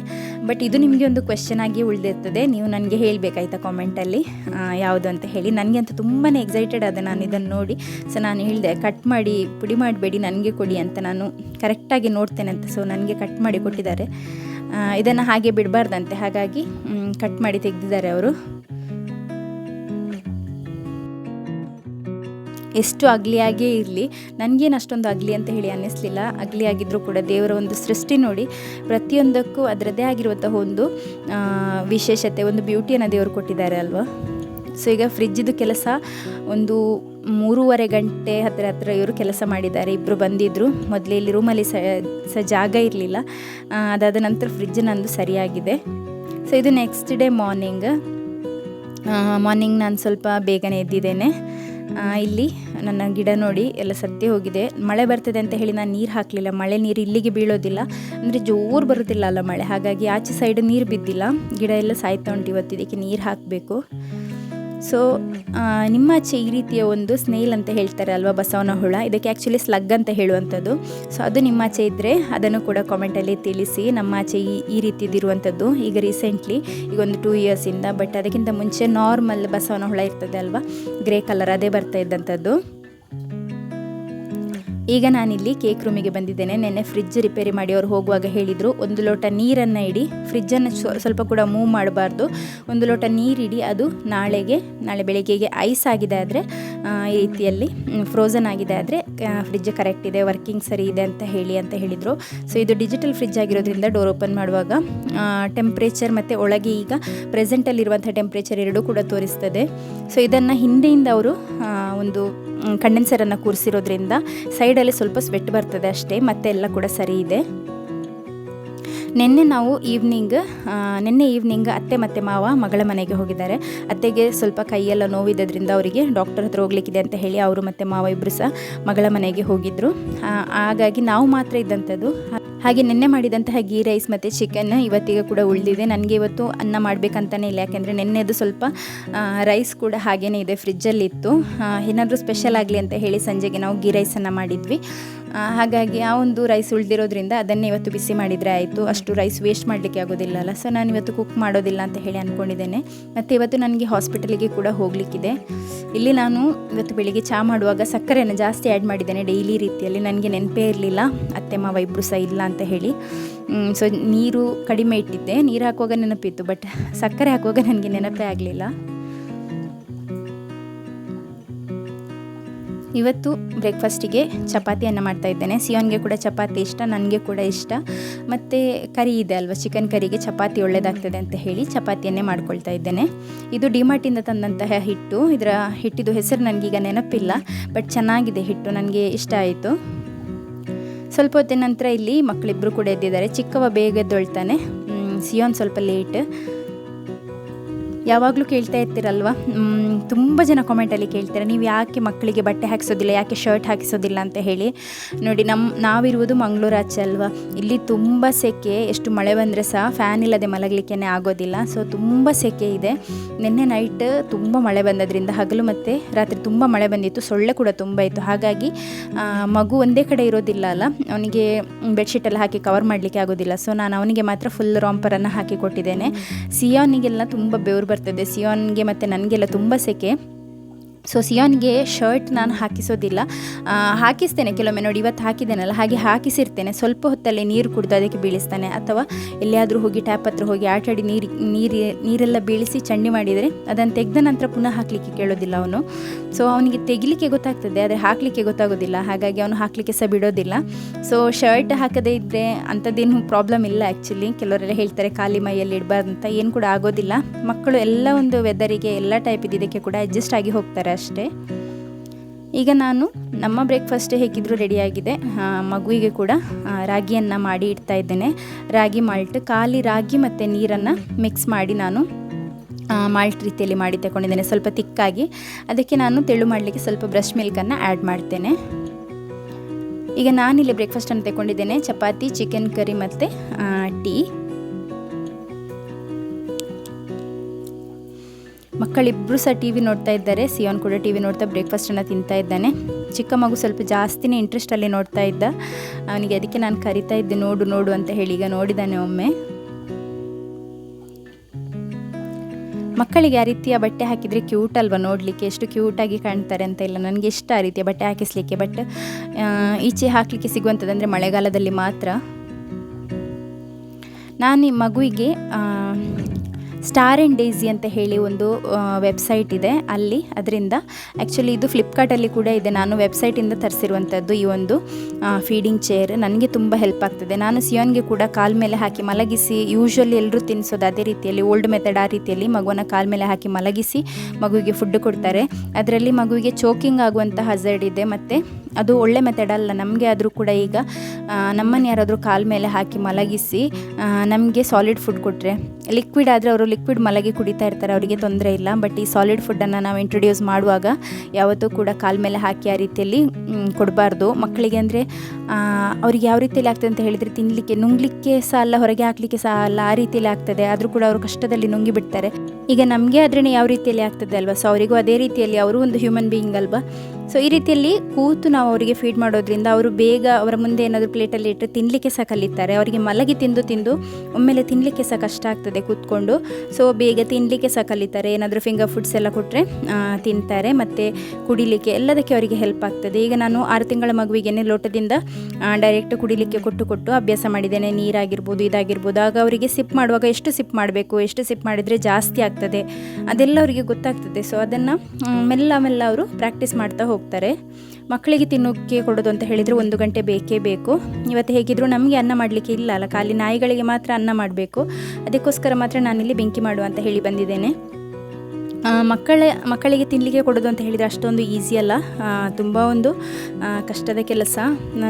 ಬಟ್ ಇದು ನಿಮಗೆ ಒಂದು ಕ್ವೆಶನ್ ಆಗಿ ಉಳಿದಿರ್ತದೆ. ನೀವು ನನಗೆ ಹೇಳಬೇಕಾಯ್ತಾ ಕಾಮೆಂಟಲ್ಲಿ ಯಾವುದು ಅಂತ ಹೇಳಿ. ನನಗೆ ಅಂತ ತುಂಬಾ ಎಕ್ಸೈಟೆಡ್ ಆದ ನಾನು ಇದನ್ನು ನೋಡಿ. ಸೊ ನಾನು ಹೇಳಿದೆ ಕಟ್ ಮಾಡಿ, ಪುಡಿ ಮಾಡಬೇಡಿ, ನನಗೆ ಕೊಡಿ ಅಂತ ನಾನು ಕರೆಕ್ಟಾಗಿ ನೋಡ್ತೇನೆ ಅಂತ. ಸೊ ನನಗೆ ಕಟ್ ಮಾಡಿ ಕೊಟ್ಟಿದ್ದಾರೆ. ಇದನ್ನು ಹಾಗೆ ಬಿಡಬಾರ್ದಂತೆ. ಹಾಗಾಗಿ ಕಟ್ ಮಾಡಿ ತೆಗೆದಿದ್ದಾರೆ ಅವರು. ಎಷ್ಟು ಅಗ್ಲಿಯಾಗಿಯೇ ಇರಲಿ, ನನಗೇನು ಅಷ್ಟೊಂದು ಅಗ್ಲಿ ಅಂತ ಹೇಳಿ ಅನ್ನಿಸ್ಲಿಲ್ಲ. ಅಗ್ಲಿ ಆಗಿದ್ದರೂ ಕೂಡ ದೇವರ ಒಂದು ಸೃಷ್ಟಿ ನೋಡಿ ಪ್ರತಿಯೊಂದಕ್ಕೂ ಅದರದ್ದೇ ಆಗಿರುವಂತಹ ಒಂದು ವಿಶೇಷತೆ, ಒಂದು ಬ್ಯೂಟಿಯನ್ನು ದೇವರು ಕೊಟ್ಟಿದ್ದಾರೆ ಅಲ್ವಾ? ಸೊ ಈಗ ಫ್ರಿಜ್ಜಿದು ಕೆಲಸ ಒಂದು ಮೂರುವರೆ ಗಂಟೆ ಹತ್ತಿರ ಹತ್ತಿರ ಇವರು ಕೆಲಸ ಮಾಡಿದ್ದಾರೆ. ಇಬ್ಬರು ಬಂದಿದ್ದರು ಮೊದಲೇ ಇಲ್ಲಿ ರೂಮಲ್ಲಿ ಸ ಸ ಜಾಗ ಇರಲಿಲ್ಲ. ಅದಾದ ನಂತರ ಫ್ರಿಜ್ ನಂದು ಸರಿಯಾಗಿದೆ. ಸೊ ಇದು ನೆಕ್ಸ್ಟ್ ಡೇ ಮಾರ್ನಿಂಗ್ ಮಾರ್ನಿಂಗ್ ನಾನು ಸ್ವಲ್ಪ ಬೇಗನೆ ಎದ್ದಿದ್ದೇನೆ. ಇಲ್ಲಿ ನನ್ನ ಗಿಡ ನೋಡಿ ಎಲ್ಲ ಸತ್ತಿ ಹೋಗಿದೆ. ಮಳೆ ಬರ್ತದೆ ಅಂತ ಹೇಳಿ ನಾನು ನೀರು ಹಾಕಲಿಲ್ಲ. ಮಳೆ ನೀರು ಇಲ್ಲಿಗೆ ಬೀಳೋದಿಲ್ಲ. ಅಂದರೆ ಜೋರು ಬರುತ್ತಿಲ್ಲ ಅಲ್ಲ ಮಳೆ. ಹಾಗಾಗಿ ಆಚೆ ಸೈಡ್ ನೀರು ಬಿದ್ದಿಲ್ಲ. ಗಿಡ ಎಲ್ಲ ಸಾಯ್ತಾ ಉಂಟು ಇವತ್ತು. ಇದಕ್ಕೆ ನೀರು ಹಾಕಬೇಕು. ಸೊ ನಿಮ್ಮ ಆಚೆ ಈ ರೀತಿಯ ಒಂದು ಸ್ನೇಲ್ ಅಂತ ಹೇಳ್ತಾರೆ ಅಲ್ವಾ ಬಸವನ ಹುಳ? ಇದಕ್ಕೆ ಆ್ಯಕ್ಚುಲಿ ಸ್ಲಗ್ ಅಂತ ಹೇಳುವಂಥದ್ದು. ಸೊ ಅದು ನಿಮ್ಮ ಆಚೆ ಇದ್ದರೆ ಅದನ್ನು ಕೂಡ ಕಾಮೆಂಟಲ್ಲಿ ತಿಳಿಸಿ. ನಮ್ಮ ಆಚೆ ಈ ಈ ರೀತಿದಿರುವಂಥದ್ದು ಈಗ ರೀಸೆಂಟ್ಲಿ ಈಗ ಒಂದು ಟೂ ಇಯರ್ಸಿಂದ ಬಟ್ ಅದಕ್ಕಿಂತ ಮುಂಚೆ ನಾರ್ಮಲ್ ಬಸವನ ಹುಳ ಇರ್ತದೆ ಅಲ್ವಾ? ಗ್ರೇ ಕಲರ್ ಅದೇ ಬರ್ತಾ ಇದ್ದಂಥದ್ದು. ಈಗ ನಾನಿಲ್ಲಿ ಕೇಕ್ ರೂಮಿಗೆ ಬಂದಿದ್ದೇನೆ. ನೆನ್ನೆ ಫ್ರಿಜ್ ರಿಪೇರಿ ಮಾಡಿ ಅವ್ರು ಹೋಗುವಾಗ ಹೇಳಿದರು, ಒಂದು ಲೋಟ ನೀರನ್ನು ಇಡಿ ಫ್ರಿಜ್ಜನ್ನು ಸ್ವಲ್ಪ ಕೂಡ ಮೂವ್ ಮಾಡಬಾರ್ದು. ಒಂದು ಲೋಟ ನೀರಿಡಿ ಅದು ನಾಳೆಗೆ, ನಾಳೆ ಬೆಳಿಗ್ಗೆಗೆ ಐಸ್ ಆಗಿದೆ ಆದರೆ ಈ ರೀತಿಯಲ್ಲಿ ಫ್ರೋಝನ್ ಆಗಿದೆ ಆದರೆ ಫ್ರಿಜ್ ಕರೆಕ್ಟ್ ಇದೆ ವರ್ಕಿಂಗ್ ಸರಿ ಇದೆ ಅಂತ ಹೇಳಿ ಅಂತ ಹೇಳಿದರು. ಸೊ ಇದು ಡಿಜಿಟಲ್ ಫ್ರಿಜ್ ಆಗಿರೋದ್ರಿಂದ ಡೋರ್ ಓಪನ್ ಮಾಡುವಾಗ ಟೆಂಪ್ರೇಚರ್ ಮತ್ತು ಒಳಗೆ ಈಗ ಪ್ರೆಸೆಂಟಲ್ಲಿರುವಂಥ ಟೆಂಪ್ರೇಚರ್ ಎರಡೂ ಕೂಡ ತೋರಿಸ್ತದೆ. ಸೊ ಇದನ್ನು ಹಿಂದೆಯಿಂದ ಅವರು ಒಂದು ಕಂಡೆನ್ಸರನ್ನು ಕೂರಿಸಿರೋದ್ರಿಂದ ಸೈಡಲ್ಲಿ ಸ್ವಲ್ಪ ಸ್ವೆಟ್ ಬರ್ತದೆ ಅಷ್ಟೇ, ಮತ್ತೆ ಎಲ್ಲ ಕೂಡ ಸರಿ ಇದೆ. ನಿನ್ನೆ ನಾವು ಈವ್ನಿಂಗ್ ನಿನ್ನೆ ಈವ್ನಿಂಗ್ ಅತ್ತೆ ಮತ್ತು ಮಾವ ಮಗಳ ಮನೆಗೆ ಹೋಗಿದ್ದಾರೆ. ಅತ್ತೆಗೆ ಸ್ವಲ್ಪ ಕೈಯೆಲ್ಲ ನೋವಿದ್ದರಿಂದ ಅವರಿಗೆ ಡಾಕ್ಟರ್ ಹತ್ರ ಹೋಗ್ಲಿಕ್ಕಿದೆ ಅಂತ ಹೇಳಿ ಅವರು ಮತ್ತು ಮಾವ ಇಬ್ಬರು ಸಹ ಮಗಳ ಮನೆಗೆ ಹೋಗಿದ್ದರು ಹಾಗಾಗಿ ನಾವು ಮಾತ್ರ ಇದ್ದಂಥದ್ದು. ಹಾಗೆ ನಿನ್ನೆ ಮಾಡಿದಂತಹ ಗೀ ರೈಸ್ ಮತ್ತು ಚಿಕನ್ ಇವತ್ತಿಗೆ ಕೂಡ ಉಳಿದಿದೆ. ನನಗೆ ಇವತ್ತು ಅನ್ನ ಮಾಡಬೇಕಂತಲೇ ಇಲ್ಲ. ಯಾಕೆಂದರೆ ನಿನ್ನೆದು ಸ್ವಲ್ಪ ರೈಸ್ ಕೂಡ ಹಾಗೇ ಇದೆ ಫ್ರಿಜ್ಜಲ್ಲಿತ್ತು ಏನಾದರೂ ಸ್ಪೆಷಲ್ ಆಗಲಿ ಅಂತ ಹೇಳಿ ಸಂಜೆಗೆ ನಾವು ಗೀ ರೈಸನ್ನು ಮಾಡಿದ್ವಿ. ಹಾಗಾಗಿ ಆ ಒಂದು ರೈಸ್ ಉಳಿದಿರೋದ್ರಿಂದ ಅದನ್ನೇ ಇವತ್ತು ಬಿಸಿ ಮಾಡಿದರೆ ಆಯಿತು. ಅಷ್ಟು ರೈಸ್ ವೇಸ್ಟ್ ಮಾಡಲಿಕ್ಕೆ ಆಗೋದಿಲ್ಲ ಅಲ್ಲ ಸೊ ನಾನು ಇವತ್ತು ಕುಕ್ ಮಾಡೋದಿಲ್ಲ ಅಂತ ಹೇಳಿ ಅಂದ್ಕೊಂಡಿದ್ದೇನೆ ಮತ್ತು ಇವತ್ತು ನನಗೆ ಹಾಸ್ಪಿಟಲಿಗೆ ಕೂಡ ಹೋಗಲಿಕ್ಕಿದೆ. ಇಲ್ಲಿ ನಾನು ಇವತ್ತು ಬೆಳಿಗ್ಗೆ ಚಹಾ ಮಾಡುವಾಗ ಸಕ್ಕರೆಯನ್ನು ಜಾಸ್ತಿ ಆ್ಯಡ್ ಮಾಡಿದ್ದೇನೆ ಡೈಲಿ ರೀತಿಯಲ್ಲಿ. ನನಗೆ ನೆನಪೇ ಇರಲಿಲ್ಲ. ಅತ್ತೆ, ಮಾವ ಇಬ್ಬರು ಸಹ ಇಲ್ಲ ಅಂತ ಹೇಳಿ. ಸೊ ನೀರು ಕಡಿಮೆ ಇಟ್ಟಿದ್ದೆ. ನೀರು ಹಾಕುವಾಗ ನೆನಪಿತ್ತು ಬಟ್ ಸಕ್ಕರೆ ಹಾಕುವಾಗ ನನಗೆ ನೆನಪೇ ಆಗಲಿಲ್ಲ. ಇವತ್ತು ಬ್ರೇಕ್ಫಾಸ್ಟಿಗೆ ಚಪಾತಿಯನ್ನು ಮಾಡ್ತಾ ಇದ್ದೇನೆ. ಸಿಯೋನ್ಗೆ ಕೂಡ ಚಪಾತಿ ಇಷ್ಟ, ನನಗೆ ಕೂಡ ಇಷ್ಟ. ಮತ್ತು ಕರಿ ಇದೆ ಅಲ್ವಾ? ಚಿಕನ್ ಕರಿಗೆ ಚಪಾತಿ ಒಳ್ಳೆಯದಾಗ್ತದೆ ಅಂತ ಹೇಳಿ ಚಪಾತಿಯನ್ನೇ ಮಾಡ್ಕೊಳ್ತಾ ಇದ್ದೇನೆ. ಇದು ಡಿಮಾರ್ಟಿಂದ ತಂದಂತಹ ಹಿಟ್ಟು. ಇದರ ಹಿಟ್ಟಿದು ಹೆಸರು ನನಗೀಗ ನೆನಪಿಲ್ಲ, ಬಟ್ ಚೆನ್ನಾಗಿದೆ ಹಿಟ್ಟು, ನನಗೆ ಇಷ್ಟ ಆಯಿತು. ಸ್ವಲ್ಪ ಹೊತ್ತಿನ ನಂತರ ಇಲ್ಲಿ ಮಕ್ಕಳಿಬ್ಬರು ಕೂಡ ಎದ್ದಿದ್ದಾರೆ. ಚಿಕ್ಕವ ಬೇಗ ಎದ್ದೊಳ್ತಾನೆ. ಸಿಯೋನ್ ಸ್ವಲ್ಪ ಲೇಟ್. ಯಾವಾಗಲೂ ಕೇಳ್ತಾ ಇರ್ತೀರಲ್ವ? ತುಂಬ ಜನ ಕಾಮೆಂಟಲ್ಲಿ ಕೇಳ್ತಾರೆ, ನೀವು ಯಾಕೆ ಮಕ್ಕಳಿಗೆ ಬಟ್ಟೆ ಹಾಕಿಸೋದಿಲ್ಲ, ಯಾಕೆ ಶರ್ಟ್ ಹಾಕಿಸೋದಿಲ್ಲ? ಅಂತ ಹೇಳಿ. ನೋಡಿ ನಮ್ಮ ನಾವಿರುವುದು ಮಂಗಳೂರು ಆಚೆ ಅಲ್ವಾ? ಇಲ್ಲಿ ತುಂಬ ಸೆಕೆ, ಎಷ್ಟು ಮಳೆ ಬಂದರೆ ಸಹ ಫ್ಯಾನ್ ಇಲ್ಲದೆ ಮಲಗಲಿಕ್ಕೆ ಆಗೋದಿಲ್ಲ. ಸೊ ತುಂಬ ಸೆಕೆ ಇದೆ. ನಿನ್ನೆ ನೈಟ್ ತುಂಬ ಮಳೆ ಬಂದದ್ರಿಂದ ಹಗಲು ಮತ್ತು ರಾತ್ರಿ ತುಂಬ ಮಳೆ ಬಂದಿತ್ತು, ಸೊಳ್ಳೆ ಕೂಡ ತುಂಬ ಇತ್ತು. ಹಾಗಾಗಿ ಮಗು ಒಂದೇ ಕಡೆ ಇರೋದಿಲ್ಲ ಅಲ್ಲ? ಅವನಿಗೆ ಬೆಡ್ಶೀಟೆಲ್ಲ ಹಾಕಿ ಕವರ್ ಮಾಡಲಿಕ್ಕೆ ಆಗೋದಿಲ್ಲ. ಸೊ ನಾನು ಅವನಿಗೆ ಮಾತ್ರ ಫುಲ್ ರಾಂಪರನ್ನು ಹಾಕಿ ಕೊಟ್ಟಿದ್ದೇನೆ. ಸಿಯೋನಿಗೆಲ್ಲ ತುಂಬ ಬೆವರು ಬರ್ತದೆ ಸಿಯೋನ್ಗೆ ಮತ್ತು ನನಗೆಲ್ಲ ತುಂಬ ಸೆಕೆ. ಸೊ ಸಿಯೋನ್ಗೆ ಶರ್ಟ್ ನಾನು ಹಾಕಿಸೋದಿಲ್ಲ. ಹಾಕಿಸ್ತೇನೆ. ಕೆಲವೊಮ್ಮೆ ನೋಡಿ ಇವತ್ತು ಹಾಕಿದ್ದೇನಲ್ಲ, ಹಾಗೆ ಹಾಕಿಸಿರ್ತೇನೆ. ಸ್ವಲ್ಪ ಹೊತ್ತಲ್ಲೇ ನೀರು ಕುಡಿದು ಅದಕ್ಕೆ ಬೀಳಿಸ್ತಾನೆ. ಅಥವಾ ಎಲ್ಲಿಯಾದರೂ ಹೋಗಿ ಟ್ಯಾಪ್ ಹತ್ರ ಹೋಗಿ ಆಟಾಡಿ ನೀರು ನೀರು, ನೀರೆಲ್ಲ ಬೀಳಿಸಿ ಚಂಡಿ ಮಾಡಿದರೆ ಅದನ್ನು ತೆಗೆದ ನಂತರ ಪುನಃ ಹಾಕಲಿಕ್ಕೆ ಕೇಳೋದಿಲ್ಲ ಅವನು. ಸೊ ಅವನಿಗೆ ತೆಗಿಲಿಕ್ಕೆ ಗೊತ್ತಾಗ್ತದೆ, ಆದರೆ ಹಾಕಲಿಕ್ಕೆ ಗೊತ್ತಾಗೋದಿಲ್ಲ. ಹಾಗಾಗಿ ಅವನು ಹಾಕಲಿಕ್ಕೆ ಸಹ ಬಿಡೋದಿಲ್ಲ. ಸೊ ಶರ್ಟ್ ಹಾಕದೇ ಇದ್ದರೆ ಅಂಥದ್ದೇನು ಪ್ರಾಬ್ಲಮ್ ಇಲ್ಲ ಆ್ಯಕ್ಚುಲಿ ಕೆಲವರೆಲ್ಲ ಹೇಳ್ತಾರೆ, ಖಾಲಿ ಮೈಯಲ್ಲಿ ಇಡಬಾರ್ದು ಅಂತ. ಏನು ಕೂಡ ಆಗೋದಿಲ್ಲ. ಮಕ್ಕಳು ಎಲ್ಲ ಒಂದು ವೆದರಿಗೆ ಎಲ್ಲ ಟೈಪ್ ಇದಕ್ಕೆ ಕೂಡ ಅಡ್ಜಸ್ಟ್ ಆಗಿ ಹೋಗ್ತಾರೆ. ಅಷ್ಟೇ ಈಗ ನಾನು ನಮ್ಮ ಬ್ರೇಕ್ಫಾಸ್ಟ್ ಹೇಗಿದ್ದರೂ ರೆಡಿಯಾಗಿದೆ ಮಗುವಿಗೆ ಕೂಡ ರಾಗಿಯನ್ನು ಮಾಡಿ ಇಡ್ತಾ ಇದ್ದೇನೆ. ರಾಗಿ ಮಾಲ್ಟ್ ಖಾಲಿ ರಾಗಿ ಮತ್ತು ನೀರನ್ನು ಮಿಕ್ಸ್ ಮಾಡಿ ನಾನು ಮಾಲ್ಟ್ ರೀತಿಯಲ್ಲಿ ಮಾಡಿ ತಗೊಂಡಿದ್ದೇನೆ ಸ್ವಲ್ಪ ತಿಕ್ಕಾಗಿ. ಅದಕ್ಕೆ ನಾನು ತೆಳು ಮಾಡಲಿಕ್ಕೆ ಸ್ವಲ್ಪ ಬ್ರಷ್ ಮಿಲ್ಕನ್ನು ಆ್ಯಡ್ ಮಾಡ್ತೇನೆ. ಈಗ ನಾನಿಲ್ಲಿ ಬ್ರೇಕ್ಫಾಸ್ಟನ್ನು ತಗೊಂಡಿದ್ದೇನೆ ಚಪಾತಿ ಚಿಕನ್ ಕರಿ ಮತ್ತು ಟೀ ಮಕ್ಕಳಿಬ್ಬರು ಸಹ ಟಿ ವಿ ನೋಡ್ತಾ ಇದ್ದಾರೆ. ಸಿಯೋನ್ ಕೂಡ ಟಿ ವಿ ನೋಡ್ತಾ ಬ್ರೇಕ್ಫಾಸ್ಟನ್ನು ತಿಂತಾ ಇದ್ದಾನೆ. ಚಿಕ್ಕ ಮಗು ಸ್ವಲ್ಪ ಜಾಸ್ತಿನೇ ಇಂಟ್ರೆಸ್ಟಲ್ಲಿ ನೋಡ್ತಾ ಇದ್ದ. ಅವನಿಗೆ ಅದಕ್ಕೆ ನಾನು ಕರಿತಾ ಇದ್ದೆ, ನೋಡು ನೋಡು ಅಂತ ಹೇಳಿ ಈಗ ನೋಡಿದ್ದಾನೆ ಒಮ್ಮೆ. ಮಕ್ಕಳಿಗೆ ಆ ರೀತಿಯ ಬಟ್ಟೆ ಹಾಕಿದರೆ ಕ್ಯೂಟ್ ಅಲ್ವಾ ನೋಡಲಿಕ್ಕೆ? ಎಷ್ಟು ಕ್ಯೂಟಾಗಿ ಕಾಣ್ತಾರೆ ಅಂತ ಇಲ್ಲ. ನನಗೆ ಇಷ್ಟ ಆ ರೀತಿಯ ಬಟ್ಟೆ ಹಾಕಿಸ್ಲಿಕ್ಕೆ. ಬಟ್ ಈಚೆ ಹಾಕಲಿಕ್ಕೆ ಸಿಗುವಂಥದ್ದು ಅಂದರೆ ಮಳೆಗಾಲದಲ್ಲಿ ಮಾತ್ರ. ನಾನು ಈ ಮಗುವಿಗೆ ಸ್ಟಾರ್ ಆ್ಯಂಡ್ ಡೇಸಿ ಅಂತ ಹೇಳಿ ಒಂದು ವೆಬ್ಸೈಟ್ ಇದೆ. ಅಲ್ಲಿ, ಅದರಿಂದ ಆ್ಯಕ್ಚುಲಿ ಇದು ಫ್ಲಿಪ್ಕಾರ್ಟಲ್ಲಿ ಕೂಡ ಇದೆ. ನಾನು ವೆಬ್ಸೈಟಿಂದ ತರಿಸಿರುವಂಥದ್ದು ಈ ಒಂದು ಫೀಡಿಂಗ್ ಚೇರ್ ನನಗೆ ತುಂಬ ಹೆಲ್ಪ್ ಆಗ್ತದೆ. ನಾನು ಸಿಯೋನ್ಗೆ ಕೂಡ ಕಾಲ್ ಮೇಲೆ ಹಾಕಿ ಮಲಗಿಸಿ ಯೂಶ್ವಲಿ ಎಲ್ಲರೂ ತಿನ್ನಿಸೋದು ಅದೇ ರೀತಿಯಲ್ಲಿ ಓಲ್ಡ್ ಮೆಥಡ್ ಆ ರೀತಿಯಲ್ಲಿ ಮಗುವನ್ನ ಕಾಲ್ ಮೇಲೆ ಹಾಕಿ ಮಲಗಿಸಿ ಮಗುವಿಗೆ ಫುಡ್ ಕೊಡ್ತಾರೆ. ಅದರಲ್ಲಿ ಮಗುವಿಗೆ ಚೋಕಿಂಗ್ ಆಗುವಂಥ ಹಜರ್ಡ್ ಇದೆ. ಮತ್ತು ಅದು ಒಳ್ಳೆ ಮೆಥಡ್ ಅಲ್ಲ. ನಮಗೆ ಆದರೂ ಕೂಡ ಈಗ ನಮ್ಮನ್ನು ಯಾರಾದರೂ ಕಾಲ್ ಮೇಲೆ ಹಾಕಿ ಮಲಗಿಸಿ ನಮಗೆ ಸಾಲಿಡ್ ಫುಡ್ ಕೊಟ್ಟರೆ ಲಿಕ್ವಿಡ್ ಆದರೆ ಅವರು ಲಿಕ್ವಿಡ್ ಮಲಗಿ ಕುಡಿತಾ ಇರ್ತಾರೆ, ಅವರಿಗೆ ತೊಂದರೆ ಇಲ್ಲ. ಬಟ್ ಈ ಸಾಲಿಡ್ ಫುಡ್ಡನ್ನು ನಾವು ಇಂಟ್ರೊಡ್ಯೂಸ್ ಮಾಡುವಾಗ ಯಾವತ್ತೂ ಕೂಡ ಕಾಲ್ ಮೇಲೆ ಹಾಕಿ ಆ ರೀತಿಯಲ್ಲಿ ಕೊಡಬಾರ್ದು. ಮಕ್ಕಳಿಗೆ ಅಂದರೆ ಅವ್ರಿಗೆ ಯಾವ ರೀತಿಯಲ್ಲಿ ಆಗ್ತದೆ ಅಂತ ಹೇಳಿದರೆ ತಿನ್ನಲಿಕ್ಕೆ ನುಂಗ್ಲಿಕ್ಕೆ ಸಹ ಅಲ್ಲ, ಹೊರಗೆ ಹಾಕಲಿಕ್ಕೆ ಸಹ ಅಲ್ಲ, ಆ ರೀತಿಯಲ್ಲಿ ಆಗ್ತದೆ. ಆದರೂ ಕೂಡ ಅವರು ಕಷ್ಟದಲ್ಲಿ ನುಂಗಿಬಿಡ್ತಾರೆ ಈಗ ನಮಗೆ ಆದ್ರೆ ಯಾವ ರೀತಿಯಲ್ಲಿ ಆಗ್ತದೆ ಅಲ್ವಾ? ಸೊ ಅವರಿಗೂ ಅದೇ ರೀತಿಯಲ್ಲಿ, ಅವರು ಒಂದು ಹ್ಯೂಮನ್ ಬೀಯಿಂಗ್ ಅಲ್ವಾ? ಸೊ ಈ ರೀತಿಯಲ್ಲಿ ಕೂತು ನಾವು ಅವರಿಗೆ ಫೀಡ್ ಮಾಡೋದ್ರಿಂದ ಅವರು ಬೇಗ ಅವರ ಮುಂದೆ ಏನಾದರೂ ಪ್ಲೇಟಲ್ಲಿ ಇಟ್ಟರೆ ತಿನ್ನಲಿಕ್ಕೆ ಸಹ ಕಲಿತಾರೆ. ಅವರಿಗೆ ಮಲಗಿ ತಿಂದು ತಿಂದು ಒಮ್ಮೆಲೆ ತಿನ್ನಲಿಕ್ಕೆ ಸಹ ಕಷ್ಟ ಆಗ್ತದೆ ಕೂತ್ಕೊಂಡು. ಸೊ ಬೇಗ ತಿನ್ನಲಿಕ್ಕೆ ಸಹ ಕಲಿತಾರೆ. ಏನಾದರೂ ಫಿಂಗರ್ ಫುಡ್ಸ್ ಎಲ್ಲ ಕೊಟ್ಟರೆ ತಿಂತಾರೆ. ಮತ್ತು ಕುಡಿಲಿಕ್ಕೆ ಎಲ್ಲದಕ್ಕೆ ಅವರಿಗೆ ಹೆಲ್ಪ್ ಆಗ್ತದೆ. ಈಗ ನಾನು ಆರು ತಿಂಗಳ ಮಗುವಿಗೆ ಲೋಟದಿಂದ ಡೈರೆಕ್ಟ್ ಕುಡಿಲಿಕ್ಕೆ ಕೊಟ್ಟು ಕೊಟ್ಟು ಅಭ್ಯಾಸ ಮಾಡಿದ್ದೇನೆ. ನೀರಾಗಿರ್ಬೋದು, ಇದಾಗಿರ್ಬೋದು. ಆಗ ಅವರಿಗೆ ಸಿಪ್ ಮಾಡುವಾಗ ಎಷ್ಟು ಸಿಪ್ ಮಾಡಬೇಕು, ಎಷ್ಟು ಸಿಪ್ ಮಾಡಿದರೆ ಜಾಸ್ತಿ ಆಗ್ತದೆ? ಅದೆಲ್ಲ ಅವರಿಗೆ ಗೊತ್ತಾಗ್ತದೆ. ಸೊ ಅದನ್ನು ಮೆಲ್ಲ ಮೆಲ್ಲ ಅವರು ಪ್ರಾಕ್ಟೀಸ್ ಮಾಡ್ತಾ ಹೋಗ್ತಾರೆ. ಮಕ್ಕಳಿಗೆ ತಿನ್ನೋಕ್ಕೆ ಕೊಡೋದು ಅಂತ ಹೇಳಿದರೆ ಒಂದು ಗಂಟೆ ಬೇಕೇ ಬೇಕು. ಇವತ್ತು ಹೇಗಿದ್ರು ನಮಗೆ ಅನ್ನ ಮಾಡಲಿಕ್ಕೆ ಇಲ್ಲ ಅಲ್ಲ, ಖಾಲಿ ನಾಯಿಗಳಿಗೆ ಮಾತ್ರ ಅನ್ನ ಮಾಡಬೇಕು. ಅದಕ್ಕೋಸ್ಕರ ಮಾತ್ರ ನಾನಿಲ್ಲಿ ಬೆಂಕಿ ಮಾಡು ಅಂತ ಹೇಳಿ ಬಂದಿದ್ದೇನೆ. ಮಕ್ಕಳ, ಮಕ್ಕಳಿಗೆ ತಿನ್ನಲಿಕ್ಕೆ ಕೊಡೋದು ಅಂತ ಹೇಳಿದರೆ ಅಷ್ಟೊಂದು ಈಸಿ ಅಲ್ಲ. ತುಂಬ ಒಂದು ಕಷ್ಟದ ಕೆಲಸ.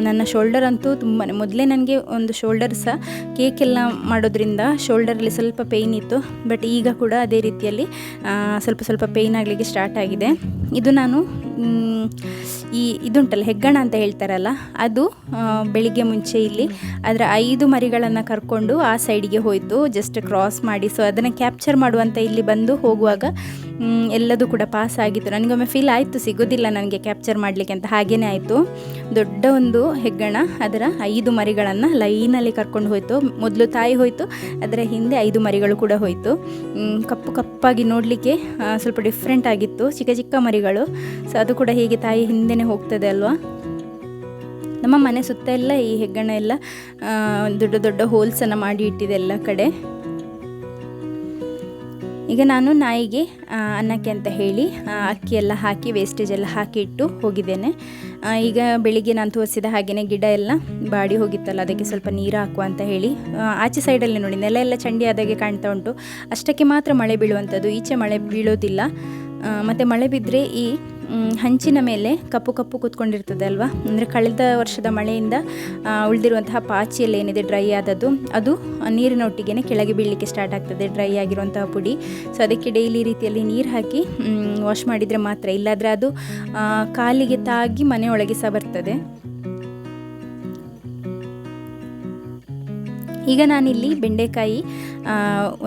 ನನ್ನ ಶೋಲ್ಡರ್ ಅಂತೂ ತುಂಬ ಮೊದಲೇ ನನಗೆ ಒಂದು ಶೋಲ್ಡರ್ ಸಹ ಕೇಕ್ ಎಲ್ಲ ಮಾಡೋದ್ರಿಂದ ಶೋಲ್ಡರಲ್ಲಿ ಸ್ವಲ್ಪ ಪೇಯ್ನ್ ಇತ್ತು. ಬಟ್ ಈಗ ಕೂಡ ಅದೇ ರೀತಿಯಲ್ಲಿ ಸ್ವಲ್ಪ ಸ್ವಲ್ಪ ಪೇಯ್ನ್ ಆಗಲಿಕ್ಕೆ ಸ್ಟಾರ್ಟ್ ಆಗಿದೆ. ಇದು ನಾನು ಈ ಇದುಂಟಲ್ಲ, ಹೆಗ್ಗಣ ಅಂತ ಹೇಳ್ತಾರಲ್ಲ, ಅದು ಬೆಳಿಗ್ಗೆ ಮುಂಚೆ ಇಲ್ಲಿ. ಅದರ ಐದು ಮರಿಗಳನ್ನು ಕರ್ಕೊಂಡು ಆ ಸೈಡಿಗೆ ಹೋಯಿತು ಜಸ್ಟ್ ಕ್ರಾಸ್ ಮಾಡಿ. ಸೊ ಅದನ್ನು ಕ್ಯಾಪ್ಚರ್ ಮಾಡುವಂಥ ಇಲ್ಲಿ ಬಂದು ಹೋಗುವಾಗ ಎಲ್ಲದೂ ಕೂಡ ಪಾಸ್ ಆಗಿತ್ತು. ನನಗೊಮ್ಮೆ ಫೀಲ್ ಆಯಿತು, ಸಿಗೋದಿಲ್ಲ ನನಗೆ ಕ್ಯಾಪ್ಚರ್ ಮಾಡಲಿಕ್ಕೆ ಅಂತ. ಹಾಗೇ ಆಯಿತು. ದೊಡ್ಡ ಒಂದು ಹೆಗ್ಗಣ ಅದರ ಐದು ಮರಿಗಳನ್ನು ಲೈನಲ್ಲಿ ಕರ್ಕೊಂಡು ಹೋಯಿತು. ಮೊದಲು ತಾಯಿ ಹೋಯಿತು, ಅದರ ಹಿಂದೆ ಐದು ಮರಿಗಳು ಕೂಡ ಹೋಯಿತು. ಕಪ್ಪು ಕಪ್ಪಾಗಿ ನೋಡಲಿಕ್ಕೆ ಸ್ವಲ್ಪ ಡಿಫ್ರೆಂಟ್ ಆಗಿತ್ತು. ಚಿಕ್ಕ ಚಿಕ್ಕ ಮರಿಗಳು. ಸೊ ಅದು ಕೂಡ ಹೀಗೆ ತಾಯಿ ಹಿಂದೆನೇ ಹೋಗ್ತದೆ ಅಲ್ವಾ? ನಮ್ಮ ಮನೆ ಸುತ್ತ ಎಲ್ಲ ಈ ಹೆಗ್ಗಣ ಎಲ್ಲ ದೊಡ್ಡ ದೊಡ್ಡ ಹೋಲ್ಸನ್ನು ಮಾಡಿ ಇಟ್ಟಿದೆ ಎಲ್ಲ ಕಡೆ. ಈಗ ನಾನು ನಾಯಿಗೆ ಅನ್ನಕ್ಕೆ ಅಂತ ಹೇಳಿ ಅಕ್ಕಿ ಎಲ್ಲ ಹಾಕಿ ವೇಸ್ಟೇಜ್ ಎಲ್ಲ ಹಾಕಿ ಇಟ್ಟು ಹೋಗಿದ್ದೇನೆ. ಈಗ ಬೆಳಿಗ್ಗೆ ನಾನು ತೋರಿಸಿದ ಹಾಗೆಯೇ ಗಿಡ ಎಲ್ಲ ಬಾಡಿ ಹೋಗಿತ್ತಲ್ಲ, ಅದಕ್ಕೆ ಸ್ವಲ್ಪ ನೀರು ಹಾಕುವ ಅಂತ ಹೇಳಿ ಆಚೆ ಸೈಡಲ್ಲಿ ನೋಡಿ, ನೆಲ ಎಲ್ಲ ಚಂಡಿ ಆದಾಗೆ ಕಾಣ್ತಾ ಉಂಟು. ಅಷ್ಟಕ್ಕೆ ಮಾತ್ರ ಮಳೆ ಬೀಳುವಂಥದ್ದು, ಈಚೆ ಮಳೆ ಬೀಳೋದಿಲ್ಲ. ಮತ್ತು ಮಳೆ ಬಿದ್ದರೆ ಈ ಹಂಚಿನ ಮೇಲೆ ಕಪ್ಪು ಕಪ್ಪು ಕೂತ್ಕೊಂಡಿರ್ತದೆ ಅಲ್ವಾ? ಅಂದರೆ ಕಳೆದ ವರ್ಷದ ಮಳೆಯಿಂದ ಉಳಿದಿರುವಂತಹ ಪಾಚಿಯಲ್ಲಿ ಏನಿದೆ ಡ್ರೈ ಆದದ್ದು, ಅದು ನೀರಿನ ಒಟ್ಟಿಗೆ ಕೆಳಗೆ ಬೀಳಲಿಕ್ಕೆ ಸ್ಟಾರ್ಟ್ ಆಗ್ತದೆ ಡ್ರೈ ಆಗಿರುವಂತಹ ಪುಡಿ. ಸೊ ಅದಕ್ಕೆ ಡೈಲಿ ರೀತಿಯಲ್ಲಿ ನೀರು ಹಾಕಿ ವಾಶ್ ಮಾಡಿದರೆ ಮಾತ್ರ. ಇಲ್ಲಾದರೆ ಅದು ಕಾಲಿಗೆ ತಾಗಿ ಮನೆಯೊಳಗೆ ಸಹ ಬರ್ತದೆ. ಈಗ ನಾನಿಲ್ಲಿ ಬೆಂಡೆಕಾಯಿ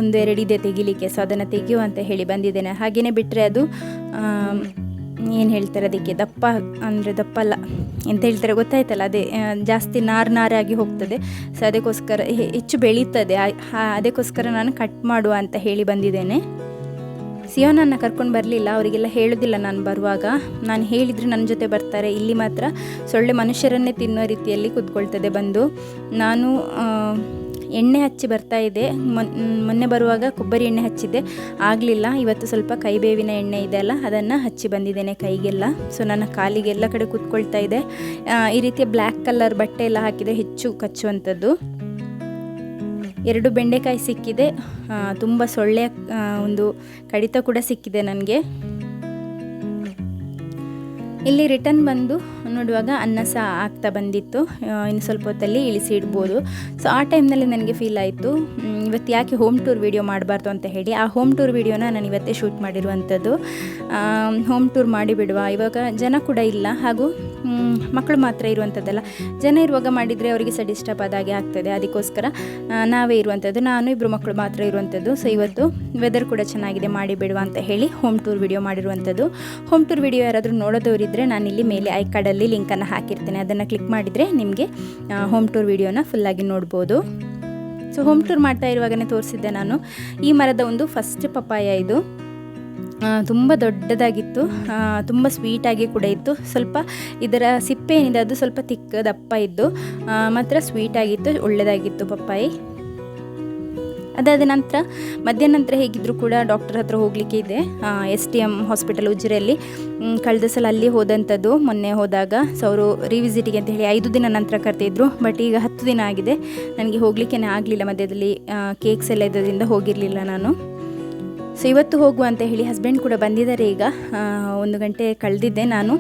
ಒಂದು ಎರಡಿದೆ ತೆಗಿಲಿಕ್ಕೆ. ಸೊ ಅದನ್ನು ತೆಗೆಯುವಂತ ಹೇಳಿ ಬಂದಿದ್ದೇನೆ. ಹಾಗೆಯೇ ಬಿಟ್ಟರೆ ಅದು ಏನು ಹೇಳ್ತಾರೆ ಅದಕ್ಕೆ ದಪ್ಪ ಅಂದರೆ ದಪ್ಪ ಅಲ್ಲ ಎಂತ ಹೇಳ್ತಾರೆ ಗೊತ್ತಾಯ್ತಲ್ಲ? ಅದೇ ಜಾಸ್ತಿ ನಾರು ನಾರಾಗಿ ಹೋಗ್ತದೆ. ಸೊ ಅದಕ್ಕೋಸ್ಕರ ಹೆಚ್ಚು ಬೆಳೀತದೆ. ಅದಕ್ಕೋಸ್ಕರ ನಾನು ಕಟ್ ಮಾಡುವ ಅಂತ ಹೇಳಿ ಬಂದಿದ್ದೇನೆ. ಸಿಯೋನನ್ನು ಕರ್ಕೊಂಡು ಬರಲಿಲ್ಲ, ಅವರಿಗೆಲ್ಲ ಹೇಳೋದಿಲ್ಲ ನಾನು ಬರುವಾಗ. ನಾನು ಹೇಳಿದರೆ ನನ್ನ ಜೊತೆ ಬರ್ತಾರೆ, ಇಲ್ಲಿ ಮಾತ್ರ ಸೊಳ್ಳೆ ಮನುಷ್ಯರನ್ನೇ ತಿನ್ನೋ ರೀತಿಯಲ್ಲಿ ಕೂತ್ಕೊಳ್ತದೆ ಬಂದು. ನಾನು ಎಣ್ಣೆ ಹಚ್ಚಿ ಬರ್ತಾ ಇದೆ. ಮೊನ್ನೆ ಬರುವಾಗ ಕೊಬ್ಬರಿ ಎಣ್ಣೆ ಹಚ್ಚಿದ್ದೆ. ಆಗಲಿಲ್ಲ. ಇವತ್ತು ಸ್ವಲ್ಪ ಕೈಬೇವಿನ ಎಣ್ಣೆ ಇದೆ ಅಲ್ಲ, ಅದನ್ನು ಹಚ್ಚಿ ಬಂದಿದ್ದೇನೆ ಕೈಗೆಲ್ಲ. ಸೊ ನನ್ನ ಕಾಲಿಗೆ ಎಲ್ಲ ಕಡೆ ಕೂತ್ಕೊಳ್ತಾ ಇದೆ. ಈ ರೀತಿಯ ಬ್ಲ್ಯಾಕ್ ಕಲರ್ ಬಟ್ಟೆ ಎಲ್ಲ ಹಾಕಿದೆ ಹೆಚ್ಚು ಕಚ್ಚುವಂಥದ್ದು. ಎರಡು ಬೆಂಡೆಕಾಯಿ ಸಿಕ್ಕಿದೆ. ತುಂಬ ಸೊಳ್ಳೆ ಒಂದು ಕಡಿತ ಕೂಡ ಸಿಕ್ಕಿದೆ ನನಗೆ. ಇಲ್ಲಿ ರಿಟರ್ನ್ ಬಂದು ನೋಡುವಾಗ ಅನ್ನ ಸಹ ಆಗ್ತಾ ಬಂದಿತ್ತು. ಇನ್ನು ಸ್ವಲ್ಪ ಹೊತ್ತಲ್ಲಿ ಇಳಿಸಿ ಇಡ್ಬೋದು. ಸೊ ಆ ಟೈಮ್ನಲ್ಲಿ ನನಗೆ ಫೀಲ್ ಆಯಿತು. ಇವತ್ತು ಯಾಕೆ ಹೋಮ್ ಟೂರ್ ವಿಡಿಯೋ ಮಾಡಬಾರ್ದು ಅಂತ ಹೇಳಿ, ಆ ಹೋಮ್ ಟೂರ್ ವಿಡಿಯೋನ ನಾನು ಇವತ್ತೇ ಶೂಟ್ ಮಾಡಿರುವಂಥದ್ದು. ಹೋಮ್ ಟೂರ್ ಮಾಡಿಬಿಡುವ. ಇವಾಗ ಜನ ಕೂಡ ಇಲ್ಲ. ಹಾಗೂ ಮಕ್ಕಳು ಮಾತ್ರ ಇರುವಂಥದ್ದಲ್ಲ. ಜನ ಇರುವಾಗ ಮಾಡಿದರೆ ಅವರಿಗೆ ಸಹ ಡಿಸ್ಟರ್ಬ್ ಆದಾಗೆ ಆಗ್ತದೆ. ಅದಕ್ಕೋಸ್ಕರ ನಾವೇ ಇರುವಂಥದ್ದು. ನಾನು ಇಬ್ಬರು ಮಕ್ಕಳು ಮಾತ್ರ ಇರುವಂಥದ್ದು. ಸೊ ಇವತ್ತು ವೆದರ್ ಕೂಡ ಚೆನ್ನಾಗಿದೆ ಮಾಡಿಬಿಡುವ ಅಂತ ಹೇಳಿ ಹೋಮ್ ಟೂರ್ ವಿಡಿಯೋ ಮಾಡಿರುವಂಥದ್ದು. ಹೋಮ್ ಟೂರ್ ವಿಡಿಯೋ ಯಾರಾದರೂ ನೋಡೋದವರಿದ್ದರೆ ನಾನಿಲ್ಲಿ ಮೇಲೆ ಐ ಕಾರ್ಡಲ್ಲಿ ಲಿಂಕನ್ನು ಹಾಕಿರ್ತೇನೆ. ಅದನ್ನು ಕ್ಲಿಕ್ ಮಾಡಿದರೆ ನಿಮಗೆ ಹೋಮ್ ಟೂರ್ ವಿಡಿಯೋನ ಫುಲ್ಲಾಗಿ ನೋಡ್ಬೋದು. ಸೊ, ಹೋಮ್ ಟೂರ್ ಮಾಡ್ತಾ ಇರುವಾಗಲೇ ತೋರಿಸಿದ್ದೆ ನಾನು. ಈ ಮರದ ಒಂದು ಫಸ್ಟ್ ಪಪ್ಪಾಯ ಇದು. ತುಂಬ ದೊಡ್ಡದಾಗಿತ್ತು. ತುಂಬ ಸ್ವೀಟಾಗಿ ಕೂಡ ಇತ್ತು. ಸ್ವಲ್ಪ ಇದರ ಸಿಪ್ಪೆ ಏನಿದೆ ಅದು ಸ್ವಲ್ಪ ತಿಕ್ಕ ದಪ್ಪ ಇದ್ದು ಮಾತ್ರ ಸ್ವೀಟಾಗಿತ್ತು ಒಳ್ಳೆಯದಾಗಿತ್ತು ಪಪ್ಪಾಯಿ. ಅದಾದ ನಂತರ ಮಧ್ಯಾಹ್ನ ನಂತರ ಹೇಗಿದ್ದರೂ ಕೂಡ ಡಾಕ್ಟರ್ ಹತ್ರ ಹೋಗಲಿಕ್ಕೆ ಇದೆ. ಎಸ್ ಟಿ ಎಂ ಹಾಸ್ಪಿಟಲ್ ಉಜಿರೆಯಲ್ಲಿ. ಕಳೆದ ಸಲ ಅಲ್ಲಿ ಹೋದಂಥದ್ದು. ಮೊನ್ನೆ ಹೋದಾಗ ಸೊ ಅವರು ರಿವಿಸಿಟಿಗೆ ಅಂತ ಹೇಳಿ ಐದು ದಿನ ನಂತರ ಕರೆದಿದ್ರು. ಬಟ್ ಈಗ ಹತ್ತು ದಿನ ಆಗಿದೆ. ನನಗೆ ಹೋಗಲಿಕ್ಕೆ ಆಗಲಿಲ್ಲ ಮಧ್ಯದಲ್ಲಿ. ಕೇಕ್ಸ್ ಎಲ್ಲ ಇದ್ದದ್ರಿಂದ ಹೋಗಿರಲಿಲ್ಲ ನಾನು. ಸೊ ಇವತ್ತು ಹೋಗುವ ಅಂತ ಹೇಳಿ ಹಸ್ಬೆಂಡ್ ಕೂಡ ಬಂದಿದ್ದಾರೆ ಈಗ. ಒಂದು ಗಂಟೆ ಕಳೆದಿದ್ದೆ ನಾನು.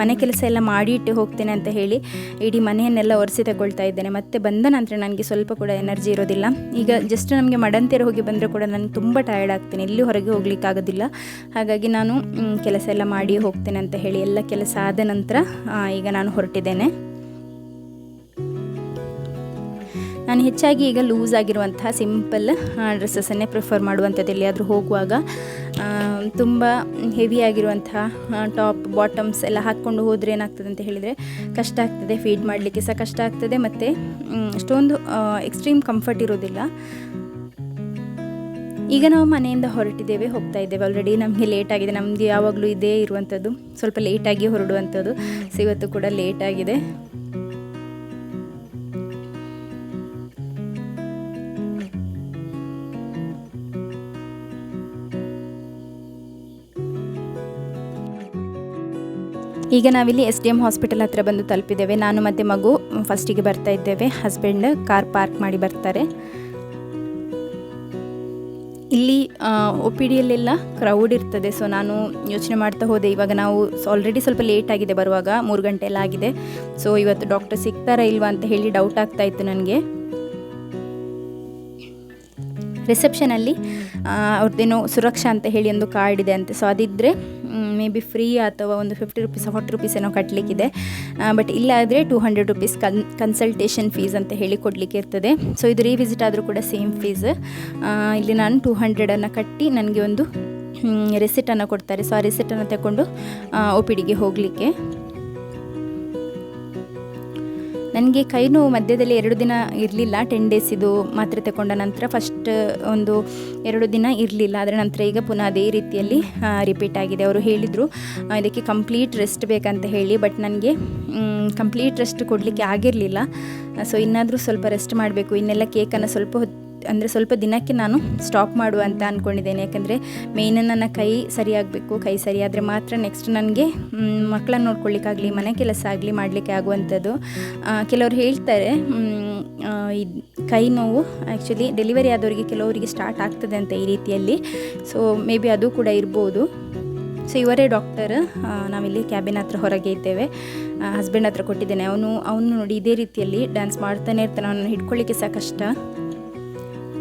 ಮನೆ ಕೆಲಸ ಎಲ್ಲ ಮಾಡಿ ಇಟ್ಟು ಹೋಗ್ತೇನೆ ಅಂತ ಹೇಳಿ ಇಡೀ ಮನೆಯನ್ನೆಲ್ಲ ಒರೆಸಿ ತಗೊಳ್ತಾ ಇದ್ದೇನೆ. ಮತ್ತೆ ಬಂದ ನಂತರ ನನಗೆ ಸ್ವಲ್ಪ ಕೂಡ ಎನರ್ಜಿ ಇರೋದಿಲ್ಲ. ಈಗ ಜಸ್ಟ್ ನಮಗೆ ಮಡಂತೆರೆ ಹೋಗಿ ಬಂದರೆ ಕೂಡ ನಾನು ತುಂಬ ಟಯರ್ಡ್ ಆಗ್ತೇನೆ. ಇಲ್ಲಿ ಹೊರಗೆ ಹೋಗ್ಲಿಕ್ಕಾಗೋದಿಲ್ಲ ಹಾಗಾಗಿ ನಾನು ಕೆಲಸ ಎಲ್ಲ ಮಾಡಿ ಹೋಗ್ತೇನೆ ಅಂತ ಹೇಳಿ ಎಲ್ಲ ಕೆಲಸ ಆದ ನಂತರ ಈಗ ನಾನು ಹೊರಟಿದ್ದೇನೆ. ನಾನು ಹೆಚ್ಚಾಗಿ ಈಗ ಲೂಸ್ ಆಗಿರುವಂತಹ ಸಿಂಪಲ್ ಡ್ರೆಸ್ಸಸ್ಸನ್ನೇ ಪ್ರಿಫರ್ ಮಾಡುವಂಥದ್ದು ಎಲ್ಲಿಯಾದರೂ ಹೋಗುವಾಗ ತುಂಬ ಹೆವಿ ಆಗಿರುವಂತಹ ಟಾಪ್ ಬಾಟಮ್ಸ್ ಎಲ್ಲ ಹಾಕ್ಕೊಂಡು ಹೋದರೆ ಏನಾಗ್ತದೆ ಅಂತ ಹೇಳಿದರೆ ಕಷ್ಟ ಆಗ್ತದೆ ಫೀಡ್ ಮಾಡಲಿಕ್ಕೆ ಸಹ ಕಷ್ಟ ಆಗ್ತದೆ ಮತ್ತು ಅಷ್ಟೊಂದು ಎಕ್ಸ್ಟ್ರೀಮ್ ಕಂಫರ್ಟ್ ಇರೋದಿಲ್ಲ ಈಗ ನಾವು ಮನೆಯಿಂದ ಹೊರಟಿದ್ದೇವೆ, ಹೋಗ್ತಾ ಇದ್ದೇವೆ. ಆಲ್ರೆಡಿ ನಮಗೆ ಲೇಟ್ ಆಗಿದೆ. ನಮ್ಮದು ಯಾವಾಗಲೂ ಇದೇ ಇರುವಂಥದ್ದು. ಸ್ವಲ್ಪ ಲೇಟಾಗಿ ಹೊರಡುವಂಥದ್ದು. ಸೊ ಇವತ್ತು ಕೂಡ ಲೇಟ್ ಆಗಿದೆ. ಈಗ ನಾವಿಲ್ಲಿ ಎಸ್ ಡಿ ಎಂ ಹಾಸ್ಪಿಟಲ್ ಹತ್ರ ಬಂದು ತಲುಪಿದ್ದೇವೆ. ನಾನು ಮತ್ತು ಮಗು ಫಸ್ಟಿಗೆ ಬರ್ತಾ ಇದ್ದೇವೆ. ಹಸ್ಬೆಂಡ್ ಕಾರ್ ಪಾರ್ಕ್ ಮಾಡಿ ಬರ್ತಾರೆ. ಇಲ್ಲಿ ಒ ಪಿ ಡಿಯಲ್ಲೆಲ್ಲ ಕ್ರೌಡ್ ಇರ್ತದೆ. ಸೊ ನಾನು ಯೋಚನೆ ಮಾಡ್ತಾ ಹೋದೆ. ಇವಾಗ ನಾವು ಆಲ್ರೆಡಿ ಸ್ವಲ್ಪ ಲೇಟ್ ಆಗಿದೆ ಬರುವಾಗ. ಮೂರು ಗಂಟೆ ಎಲ್ಲ ಆಗಿದೆ. ಸೊ ಇವತ್ತು ಡಾಕ್ಟರ್ ಸಿಗ್ತಾರಾ ಇಲ್ವಾ ಅಂತ ಹೇಳಿ ಡೌಟ್ ಆಗ್ತಾ ಇತ್ತು ನನಗೆ. ರಿಸೆಪ್ಷನಲ್ಲಿ ಅವ್ರದ್ದೇನೋ ಸುರಕ್ಷಾ ಅಂತ ಹೇಳಿ ಒಂದು ಕಾರ್ಡ್ ಇದೆ ಅಂತೆ. ಸೊ ಅದಿದ್ದರೆ ಮೇ ಬಿ ಫ್ರೀ ಅಥವಾ ಒಂದು ಫಿಫ್ಟಿ ರುಪೀಸ್, ಫಾರ್ಟಿ ರುಪೀಸ್ ಏನೋ ಕಟ್ಟಲಿಕ್ಕಿದೆ ಬಟ್ ಇಲ್ಲ ಆದರೆ two hundred rupees con consultation fees ಅಂತ ಹೇಳಿ ಕೊಡಲಿಕ್ಕೆ ಇರ್ತದೆ. ಸೊ ಇದು ರೀವಿಸಿಟ್ ಆದರೂ ಕೂಡ ಸೇಮ್ ಫೀಸ್ ಇಲ್ಲಿ ನಾನು ಟೂ ಹಂಡ್ರೆಡನ್ನು ಕಟ್ಟಿ ನನಗೆ ಒಂದು ರೆಸಿಟನ್ನು ಕೊಡ್ತಾರೆ. ಸೊ ಆ ರೆಸಿಟನ್ನು ತಗೊಂಡು ಒ ಪಿ ಡಿಗೆ ಹೋಗಲಿಕ್ಕೆ. ನನಗೆ ಕೈ ನೋವು ಮಧ್ಯದಲ್ಲಿ ಎರಡು ದಿನ ಇರಲಿಲ್ಲ ಟೆನ್ ಡೇಸ್ ಇದು ಮಾತ್ರೆ ತಗೊಂಡ ನಂತರ ಫಸ್ಟ್ ಒಂದು ಎರಡು ದಿನ ಇರಲಿಲ್ಲ. ಅದರ ನಂತರ ಈಗ ಪುನಃ ಅದೇ ರೀತಿಯಲ್ಲಿ ರಿಪೀಟ್ ಆಗಿದೆ. ಅವರು ಹೇಳಿದರು ಇದಕ್ಕೆ ಕಂಪ್ಲೀಟ್ ರೆಸ್ಟ್ ಬೇಕಂತ ಹೇಳಿ ಬಟ್ ನನಗೆ ಕಂಪ್ಲೀಟ್ ರೆಸ್ಟ್ ಕೊಡಲಿಕ್ಕೆ ಆಗಿರಲಿಲ್ಲ. ಸೊ ಇನ್ನಾದರೂ ಸ್ವಲ್ಪ ರೆಸ್ಟ್ ಮಾಡಬೇಕು. ಇನ್ನೆಲ್ಲ ಕೇಕನ್ನು ಸ್ವಲ್ಪ ಹೊತ್ತು ಅಂದರೆ ಸ್ವಲ್ಪ ದಿನಕ್ಕೆ ನಾನು ಸ್ಟಾಪ್ ಮಾಡು ಅಂತ ಅಂದ್ಕೊಂಡಿದ್ದೇನೆ ಯಾಕಂದರೆ ಮೇಯ್ನ ನನ್ನ ಕೈ ಸರಿಯಾಗಬೇಕು, ಕೈ ಸರಿಯಾದರೆ ಮಾತ್ರ ನೆಕ್ಸ್ಟ್ ನನಗೆ ಮಕ್ಕಳನ್ನ ನೋಡ್ಕೊಳ್ಳಿಕ್ಕಾಗಲಿ ಮನೆ ಕೆಲಸ ಆಗಲಿ ಮಾಡಲಿಕ್ಕೆ ಆಗುವಂಥದ್ದು. ಕೆಲವರು ಹೇಳ್ತಾರೆ ಇದು ಕೈ ನೋವು ಆ್ಯಕ್ಚುಲಿ ಡೆಲಿವರಿ ಆದವರಿಗೆ ಕೆಲವರಿಗೆ ಸ್ಟಾರ್ಟ್ ಆಗ್ತದೆ ಅಂತ ಈ ರೀತಿಯಲ್ಲಿ. ಸೊ ಮೇ ಬಿ ಅದು ಕೂಡ ಇರ್ಬೋದು. ಸೊ ಇವರೇ ಡಾಕ್ಟರ್ ನಾವಿಲ್ಲಿ ಕ್ಯಾಬಿನ್ ಹತ್ರ ಹೊರಗೆ ಇದ್ದೇವೆ. ಹಸ್ಬೆಂಡ್ ಹತ್ರ ಕೊಟ್ಟಿದ್ದೇನೆ. ಅವನು ಅವನು ನೋಡಿ ಇದೇ ರೀತಿಯಲ್ಲಿ ಡ್ಯಾನ್ಸ್ ಮಾಡ್ತಾನೆ ಇರ್ತಾನೆ. ಅವನನ್ನು ಹಿಡ್ಕೊಳ್ಳಿಕ್ಕೆ ಸಹ ಕಷ್ಟ.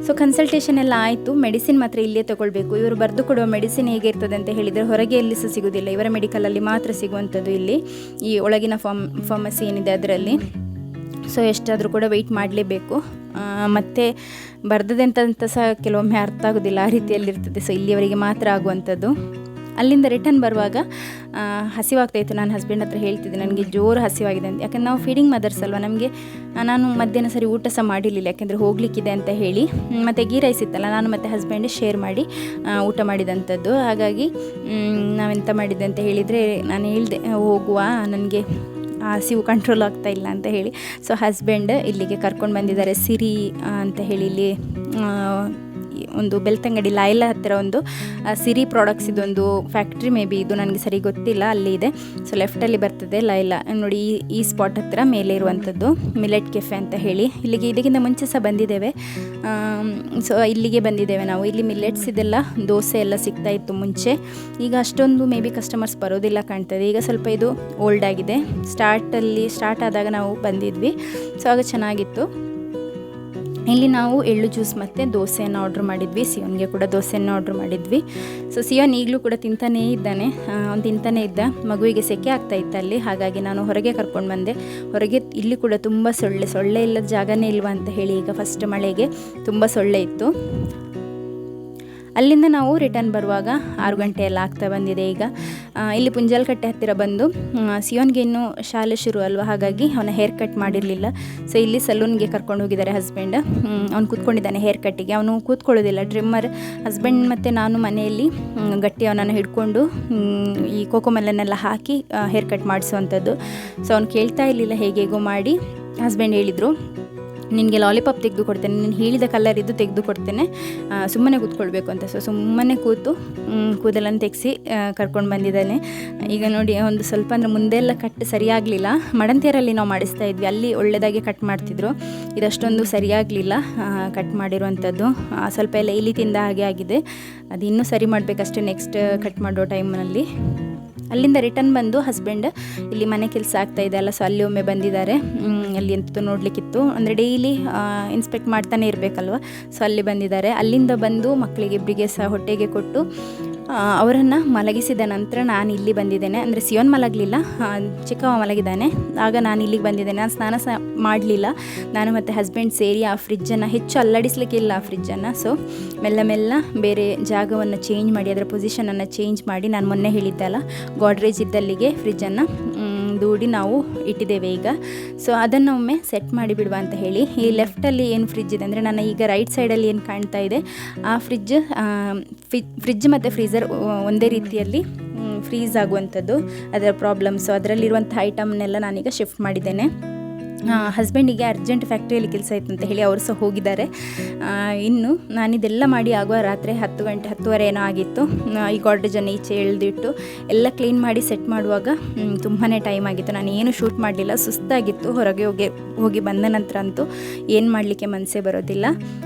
ಸೊ ಕನ್ಸಲ್ಟೇಷನ್ ಎಲ್ಲ ಆಯಿತು. ಮೆಡಿಸಿನ್ ಮಾತ್ರ ಇಲ್ಲೇ ತಗೊಳ್ಬೇಕು. ಇವರು ಬರೆದು ಕೊಡುವ ಮೆಡಿಸಿನ್ ಹೇಗೆ ಇರ್ತದೆ ಅಂತ ಹೇಳಿದರೆ ಹೊರಗೆ ಎಲ್ಲಿ ಸಹ ಸಿಗೋದಿಲ್ಲ. ಇವರ ಮೆಡಿಕಲಲ್ಲಿ ಮಾತ್ರ ಸಿಗುವಂಥದ್ದು ಇಲ್ಲಿ. ಈ ಒಳಗಿನ ಫಾರ್ಮ್ ಫಾರ್ಮಸಿ ಏನಿದೆ ಅದರಲ್ಲಿ. ಸೊ ಎಷ್ಟಾದರೂ ಕೂಡ ವೆಯ್ಟ್ ಮಾಡಲೇಬೇಕು. ಮತ್ತು ಬರ್ದದಂತ ಸಹ ಕೆಲವೊಮ್ಮೆ ಅರ್ಥ ಆಗೋದಿಲ್ಲ. ಆ ರೀತಿಯಲ್ಲಿರ್ತದೆ ಸೊ ಇಲ್ಲಿಯವರಿಗೆ ಮಾತ್ರ ಆಗುವಂಥದ್ದು. ಅಲ್ಲಿಂದ ರಿಟರ್ನ್ ಬರುವಾಗ ಹಸಿವಾಗ್ತಾ ಹಸಿವಾಗ್ತಾಯಿತ್ತು. ನಾನು ಹಸ್ಬೆಂಡ್ ಹತ್ರ ಹೇಳ್ತಿದ್ದೆ, ನನಗೆ ಜೋರು ಹಸಿವಾಗಿದೆ ಅಂತ. ಯಾಕಂದ್ರೆ ನಾವು ಫೀಡಿಂಗ್ ಮದರ್ಸ್ ಅಲ್ವಾ, ನಮಗೆ ನಾನು ಮಧ್ಯಾಹ್ನ ಸರಿ ಊಟ ಸಹ ಮಾಡಿರಲಿಲ್ಲ. ಯಾಕೆಂದರೆ ಹೋಗಲಿಕ್ಕಿದೆ ಅಂತ ಹೇಳಿ ಮತ್ತು ಗೀ ರೈಸ್ ಇತ್ತಲ್ಲ, ನಾನು ಮತ್ತು ಹಸ್ಬೆಂಡ್ ಶೇರ್ ಮಾಡಿ ಊಟ ಮಾಡಿದಂಥದ್ದು. ಹಾಗಾಗಿ ನಾವೆಂತ ಮಾಡಿದ್ದೆ ಅಂತ ಹೇಳಿದರೆ, ನಾನು ಹೇಳಿದೆ ಹೋಗುವ, ನನಗೆ ಹಸಿವು ಕಂಟ್ರೋಲ್ ಆಗ್ತಾ ಇಲ್ಲ ಅಂತ ಹೇಳಿ. ಸೊ ಹಸ್ಬೆಂಡ್ ಇಲ್ಲಿಗೆ ಕರ್ಕೊಂಡು ಬಂದಿದ್ದಾರೆ, ಸಿರಿ ಅಂತ ಹೇಳಿ ಇಲ್ಲಿ ಒಂದು ಬೆಳ್ತಂಗಡಿ ಲೈಲಾ ಹತ್ತಿರ ಒಂದು ಸಿರಿ ಪ್ರಾಡಕ್ಟ್ಸ್ ಇದೊಂದು ಫ್ಯಾಕ್ಟ್ರಿ ಮೇ ಬಿ ಇದು ನನಗೆ ಸರಿ ಗೊತ್ತಿಲ್ಲ, ಅಲ್ಲಿ ಇದೆ. ಸೊ ಲೆಫ್ಟಲ್ಲಿ ಬರ್ತದೆ ಲೈಲಾ ನೋಡಿ, ಈ ಈ ಸ್ಪಾಟ್ ಹತ್ತಿರ ಮೇಲೆ ಇರುವಂಥದ್ದು ಮಿಲೆಟ್ ಕೆಫೆ ಅಂತ ಹೇಳಿ. ಇಲ್ಲಿಗೆ ಇದಕ್ಕಿಂತ ಮುಂಚೆ ಸಹ ಬಂದಿದ್ದೇವೆ. ಸೊ ಇಲ್ಲಿಗೆ ಬಂದಿದ್ದೇವೆ ನಾವು. ಇಲ್ಲಿ ಮಿಲೆಟ್ಸ್ ಇದೆಲ್ಲ, ದೋಸೆ ಎಲ್ಲ ಸಿಗ್ತಾ ಇತ್ತು ಮುಂಚೆ. ಈಗ ಅಷ್ಟೊಂದು ಮೇ ಬಿ ಕಸ್ಟಮರ್ಸ್ ಬರೋದಿಲ್ಲ ಕಾಣ್ತದೆ. ಈಗ ಸ್ವಲ್ಪ ಇದು ಓಲ್ಡ್ ಆಗಿದೆ. ಸ್ಟಾರ್ಟಲ್ಲಿ ಸ್ಟಾರ್ಟ್ ಆದಾಗ ನಾವು ಬಂದಿದ್ವಿ. ಸೊ ಆಗ ಚೆನ್ನಾಗಿತ್ತು. ಇಲ್ಲಿ ನಾವು ಎಳ್ಳು ಜ್ಯೂಸ್ ಮತ್ತು ದೋಸೆಯನ್ನು ಆರ್ಡ್ರ್ ಮಾಡಿದ್ವಿ. ಸಿಯೋನ್ಗೆ ಕೂಡ ದೋಸೆಯನ್ನು ಆರ್ಡ್ರ್ ಮಾಡಿದ್ವಿ. ಸೊ ಸಿಯೋನ್ ಈಗಲೂ ಕೂಡ ತಿಂತಾನೇ ಇದ್ದಾನೆ. ಅವ್ನು ತಿಂತಾನೇ ಇದ್ದ. ಮಗುವಿಗೆ ಸೆಕೆ ಆಗ್ತಾ ಇತ್ತು ಅಲ್ಲಿ. ಹಾಗಾಗಿ ನಾನು ಹೊರಗೆ ಕರ್ಕೊಂಡು ಬಂದೆ. ಹೊರಗೆ ಇಲ್ಲಿ ಕೂಡ ತುಂಬ ಸೊಳ್ಳೆ ಸೊಳ್ಳೆ ಇಲ್ಲದ ಜಾಗನೇ ಇಲ್ವಾ ಅಂತ ಹೇಳಿ ಈಗ ಫಸ್ಟ್ ಮಳೆಗೆ ತುಂಬ ಸೊಳ್ಳೆ ಇತ್ತು. ಅಲ್ಲಿಂದ ನಾವು ರಿಟರ್ನ್ ಬರುವಾಗ ಆರು ಗಂಟೆ ಎಲ್ಲ ಆಗ್ತಾ ಬಂದಿದೆ ಈಗ. ಇಲ್ಲಿ ಪುಂಜಲ್ಕಟ್ಟೆ ಹತ್ತಿರ ಬಂದು ಸಿಯೋನ್ಗೆ ಇನ್ನೂ ಶಾಲೆ ಶುರು ಅಲ್ವಾ? ಹಾಗಾಗಿ ಅವನ ಹೇರ್ ಕಟ್ ಮಾಡಿರಲಿಲ್ಲ. ಸೊ ಇಲ್ಲಿ ಸಲೂನ್ಗೆ ಕರ್ಕೊಂಡು ಹೋಗಿದ್ದಾರೆ ಹಸ್ಬೆಂಡ್ ಅವ್ನು ಕೂತ್ಕೊಂಡಿದ್ದಾನೆ ಹೇರ್ ಕಟ್ಟಿಗೆ ಅವನು ಕೂತ್ಕೊಳ್ಳೋದಿಲ್ಲ. ಡ್ರಿಮ್ಮರ್ ಹಸ್ಬೆಂಡ್ ಮತ್ತು ನಾನು ಮನೆಯಲ್ಲಿ ಗಟ್ಟಿ ಅವನನ್ನು ಹಿಡ್ಕೊಂಡು ಈ ಕೋಕೋಮೆಲನ್ನೆಲ್ಲ ಹಾಕಿ ಹೇರ್ ಕಟ್ ಮಾಡಿಸುವಂಥದ್ದು. ಸೊ ಅವ್ನು ಕೇಳ್ತಾ ಇರಲಿಲ್ಲ ಹೇಗೇಗೋ ಮಾಡಿ. ಹಸ್ಬೆಂಡ್ ಹೇಳಿದರು ನಿನಗೆ ಲಾಲಿಪಾಪ್ ತೆಗೆದು ಕೊಡ್ತೇನೆ, ನೀನು ಹೇಳಿದ ಕಲರ್ ಇದು ತೆಗೆದು ಕೊಡ್ತೇನೆ. ಸುಮ್ಮನೆ ಕೂತ್ಕೊಳ್ಬೇಕು ಅಂತ. ಸೊ ಸುಮ್ಮನೆ ಕೂತು ಕೂದಲನ್ನು ತೆಗೆಸಿ ಕರ್ಕೊಂಡು ಬಂದಿದ್ದಾನೆ. ಈಗ ನೋಡಿ, ಒಂದು ಸ್ವಲ್ಪ ಅಂದರೆ ಮುಂದೆಲ್ಲ ಕಟ್ ಸರಿಯಾಗಲಿಲ್ಲ. ಮಡಂತಿಯರಲ್ಲಿ ನಾವು ಮಾಡಿಸ್ತಾ ಇದ್ವಿ. ಅಲ್ಲಿ ಒಳ್ಳೆಯದಾಗಿ ಕಟ್ ಮಾಡ್ತಿದ್ರು. ಇದಷ್ಟೊಂದು ಸರಿಯಾಗಲಿಲ್ಲ ಕಟ್ ಮಾಡಿರುವಂಥದ್ದು. ಸ್ವಲ್ಪ ಎಲ್ಲ ಇಲಿ ತಿಂದ ಹಾಗೆ ಆಗಿದೆ. ಅದು ಇನ್ನೂ ಸರಿ ಮಾಡಬೇಕಷ್ಟೇ ನೆಕ್ಸ್ಟ್ ಕಟ್ ಮಾಡೋ ಟೈಮ್ನಲ್ಲಿ ಅಲ್ಲಿಂದ ರಿಟರ್ನ್ ಬಂದು ಹಸ್ಬೆಂಡ್ ಇಲ್ಲಿ ಮನೆ ಕೆಲಸ ಆಗ್ತಾ ಇದೆ ಅಲ್ಲ ಸೊ ಅಲ್ಲಿ ಒಮ್ಮೆ ಬಂದಿದ್ದಾರೆ. ಅಲ್ಲಿ ಎಂತೂ ನೋಡಲಿಕ್ಕಿತ್ತು. ಅಂದರೆ ಡೈಲಿ ಇನ್ಸ್ಪೆಕ್ಟ್ ಮಾಡ್ತಾನೆ ಇರಬೇಕಲ್ವ? ಸೊ ಅಲ್ಲಿ ಬಂದಿದ್ದಾರೆ. ಅಲ್ಲಿಂದ ಬಂದು ಮಕ್ಕಳಿಗೆ ಇಬ್ಬರಿಗೆ ಸಹ ಹೊಟ್ಟೆಗೆ ಕೊಟ್ಟು ಅವರನ್ನು ಮಲಗಿಸಿದ ನಂತರ ನಾನು ಇಲ್ಲಿ ಬಂದಿದ್ದೇನೆ. ಅಂದರೆ ಸಿಯೋನ್ ಮಲಗಲಿಲ್ಲ. ಚಿಕ್ಕವ ಮಲಗಿದ್ದಾನೆ. ಆಗ ನಾನು ಇಲ್ಲಿಗೆ ಬಂದಿದ್ದೇನೆ. ನಾನು ಸ್ನಾನ ಸಹ ಮಾಡಲಿಲ್ಲ. ನಾನು ಮತ್ತು ಹಸ್ಬೆಂಡ್ ಸೇರಿ ಆ ಫ್ರಿಜ್ಜನ್ನು ಹೆಚ್ಚು ಅಲ್ಲಾಡಿಸ್ಲಿಕ್ಕಿಲ್ಲ ಆ ಫ್ರಿಜ್ಜನ್ನು ಸೊ ಮೆಲ್ಲ ಮೆಲ್ಲ ಬೇರೆ ಜಾಗವನ್ನು ಚೇಂಜ್ ಮಾಡಿ, ಅದರ ಪೊಸಿಷನನ್ನು ಚೇಂಜ್ ಮಾಡಿ ನಾನು ಮೊನ್ನೆ ಹೇಳಿದ್ದಲ್ಲ ಗಾಡ್ರೇಜ್ ಇದ್ದಲ್ಲಿಗೆ ಫ್ರಿಜ್ಜನ್ನು ದೂಡಿ ನಾವು ಇಟ್ಟಿದ್ದೇವೆ ಈಗ. ಸೊ ಅದನ್ನು ಒಮ್ಮೆ ಸೆಟ್ ಮಾಡಿ ಬಿಡುವ ಅಂತ ಹೇಳಿ. ಈ ಲೆಫ್ಟಲ್ಲಿ ಏನು ಫ್ರಿಜ್ ಇದೆ ಅಂದರೆ ನಾನು ಈಗ ರೈಟ್ ಸೈಡಲ್ಲಿ ಏನು ಕಾಣ್ತಾ ಇದೆ, ಆ ಫ್ರಿಜ್ ಫ್ರಿಜ್ ಮತ್ತು ಫ್ರೀಸರ್ ಒಂದೇ ರೀತಿಯಲ್ಲಿ ಫ್ರೀಸ್ ಆಗುವಂಥದ್ದು, ಅದರ ಪ್ರಾಬ್ಲಮ್ಸು ಅದರಲ್ಲಿರುವಂಥ ಐಟಮ್ನೆಲ್ಲ ನಾನೀಗ ಶಿಫ್ಟ್ ಮಾಡಿದ್ದೇನೆ. ಹಸ್ಬೆಂಡಿಗೆ ಅರ್ಜೆಂಟ್ ಫ್ಯಾಕ್ಟ್ರಿಯಲ್ಲಿ ಕೆಲಸ ಇತ್ತು ಅಂತ ಹೇಳಿ ಅವರು ಸಹ ಹೋಗಿದ್ದಾರೆ. ಇನ್ನು ನಾನಿದೆಲ್ಲ ಮಾಡಿ ಆಗುವ ರಾತ್ರಿ ಹತ್ತು ಗಂಟೆ, ಹತ್ತುವರೆ ಏನೋ ಆಗಿತ್ತು. ಈ ಗಾಡ್ರೇಜನ್ನು ಈಚೆ ಎಳೆದಿಟ್ಟು ಎಲ್ಲ ಕ್ಲೀನ್ ಮಾಡಿ ಸೆಟ್ ಮಾಡುವಾಗ ತುಂಬಾ ಟೈಮ್ ಆಗಿತ್ತು. ನಾನು ಏನು ಶೂಟ್ ಮಾಡಲಿಲ್ಲ, ಸುಸ್ತಾಗಿತ್ತು. ಹೊರಗೆ ಹೋಗಿ ಹೋಗಿ ಬಂದ ನಂತರ ಅಂತೂ ಏನು ಮಾಡಲಿಕ್ಕೆ ಮನಸ್ಸೇ ಬರೋದಿಲ್ಲ.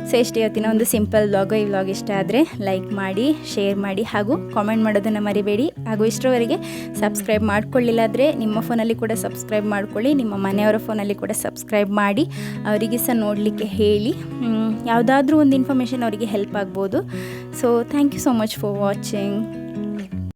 ಸೊ ಇಷ್ಟೇ ಇವತ್ತಿನ ಒಂದು ಸಿಂಪಲ್ ವ್ಲಾಗು ಈ ವ್ಲಾಗ್ ಇಷ್ಟ ಆದರೆ ಲೈಕ್ ಮಾಡಿ ಶೇರ್ ಮಾಡಿ ಹಾಗೂ ಕಾಮೆಂಟ್ ಮಾಡೋದನ್ನು ಮರಿಬೇಡಿ. ಹಾಗೂ ಇಷ್ಟರವರೆಗೆ ಸಬ್ಸ್ಕ್ರೈಬ್ ಮಾಡ್ಕೊಳ್ಳಿಲ್ಲ ಆದರೆ ನಿಮ್ಮ ಫೋನಲ್ಲಿ ಕೂಡ ಸಬ್ಸ್ಕ್ರೈಬ್ ಮಾಡ್ಕೊಳ್ಳಿ. ನಿಮ್ಮ ಮನೆಯವರ ಫೋನಲ್ಲಿ ಕೂಡ ಸಬ್ಸ್ಕ್ರೈಬ್ ಮಾಡಿ, ಅವರಿಗೆ ಸಹ ನೋಡಲಿಕ್ಕೆ ಹೇಳಿ. ಯಾವುದಾದ್ರೂ ಒಂದು ಇನ್ಫಾರ್ಮೇಷನ್ ಅವರಿಗೆ ಹೆಲ್ಪ್ ಆಗ್ಬೋದು. So thank you so much for watching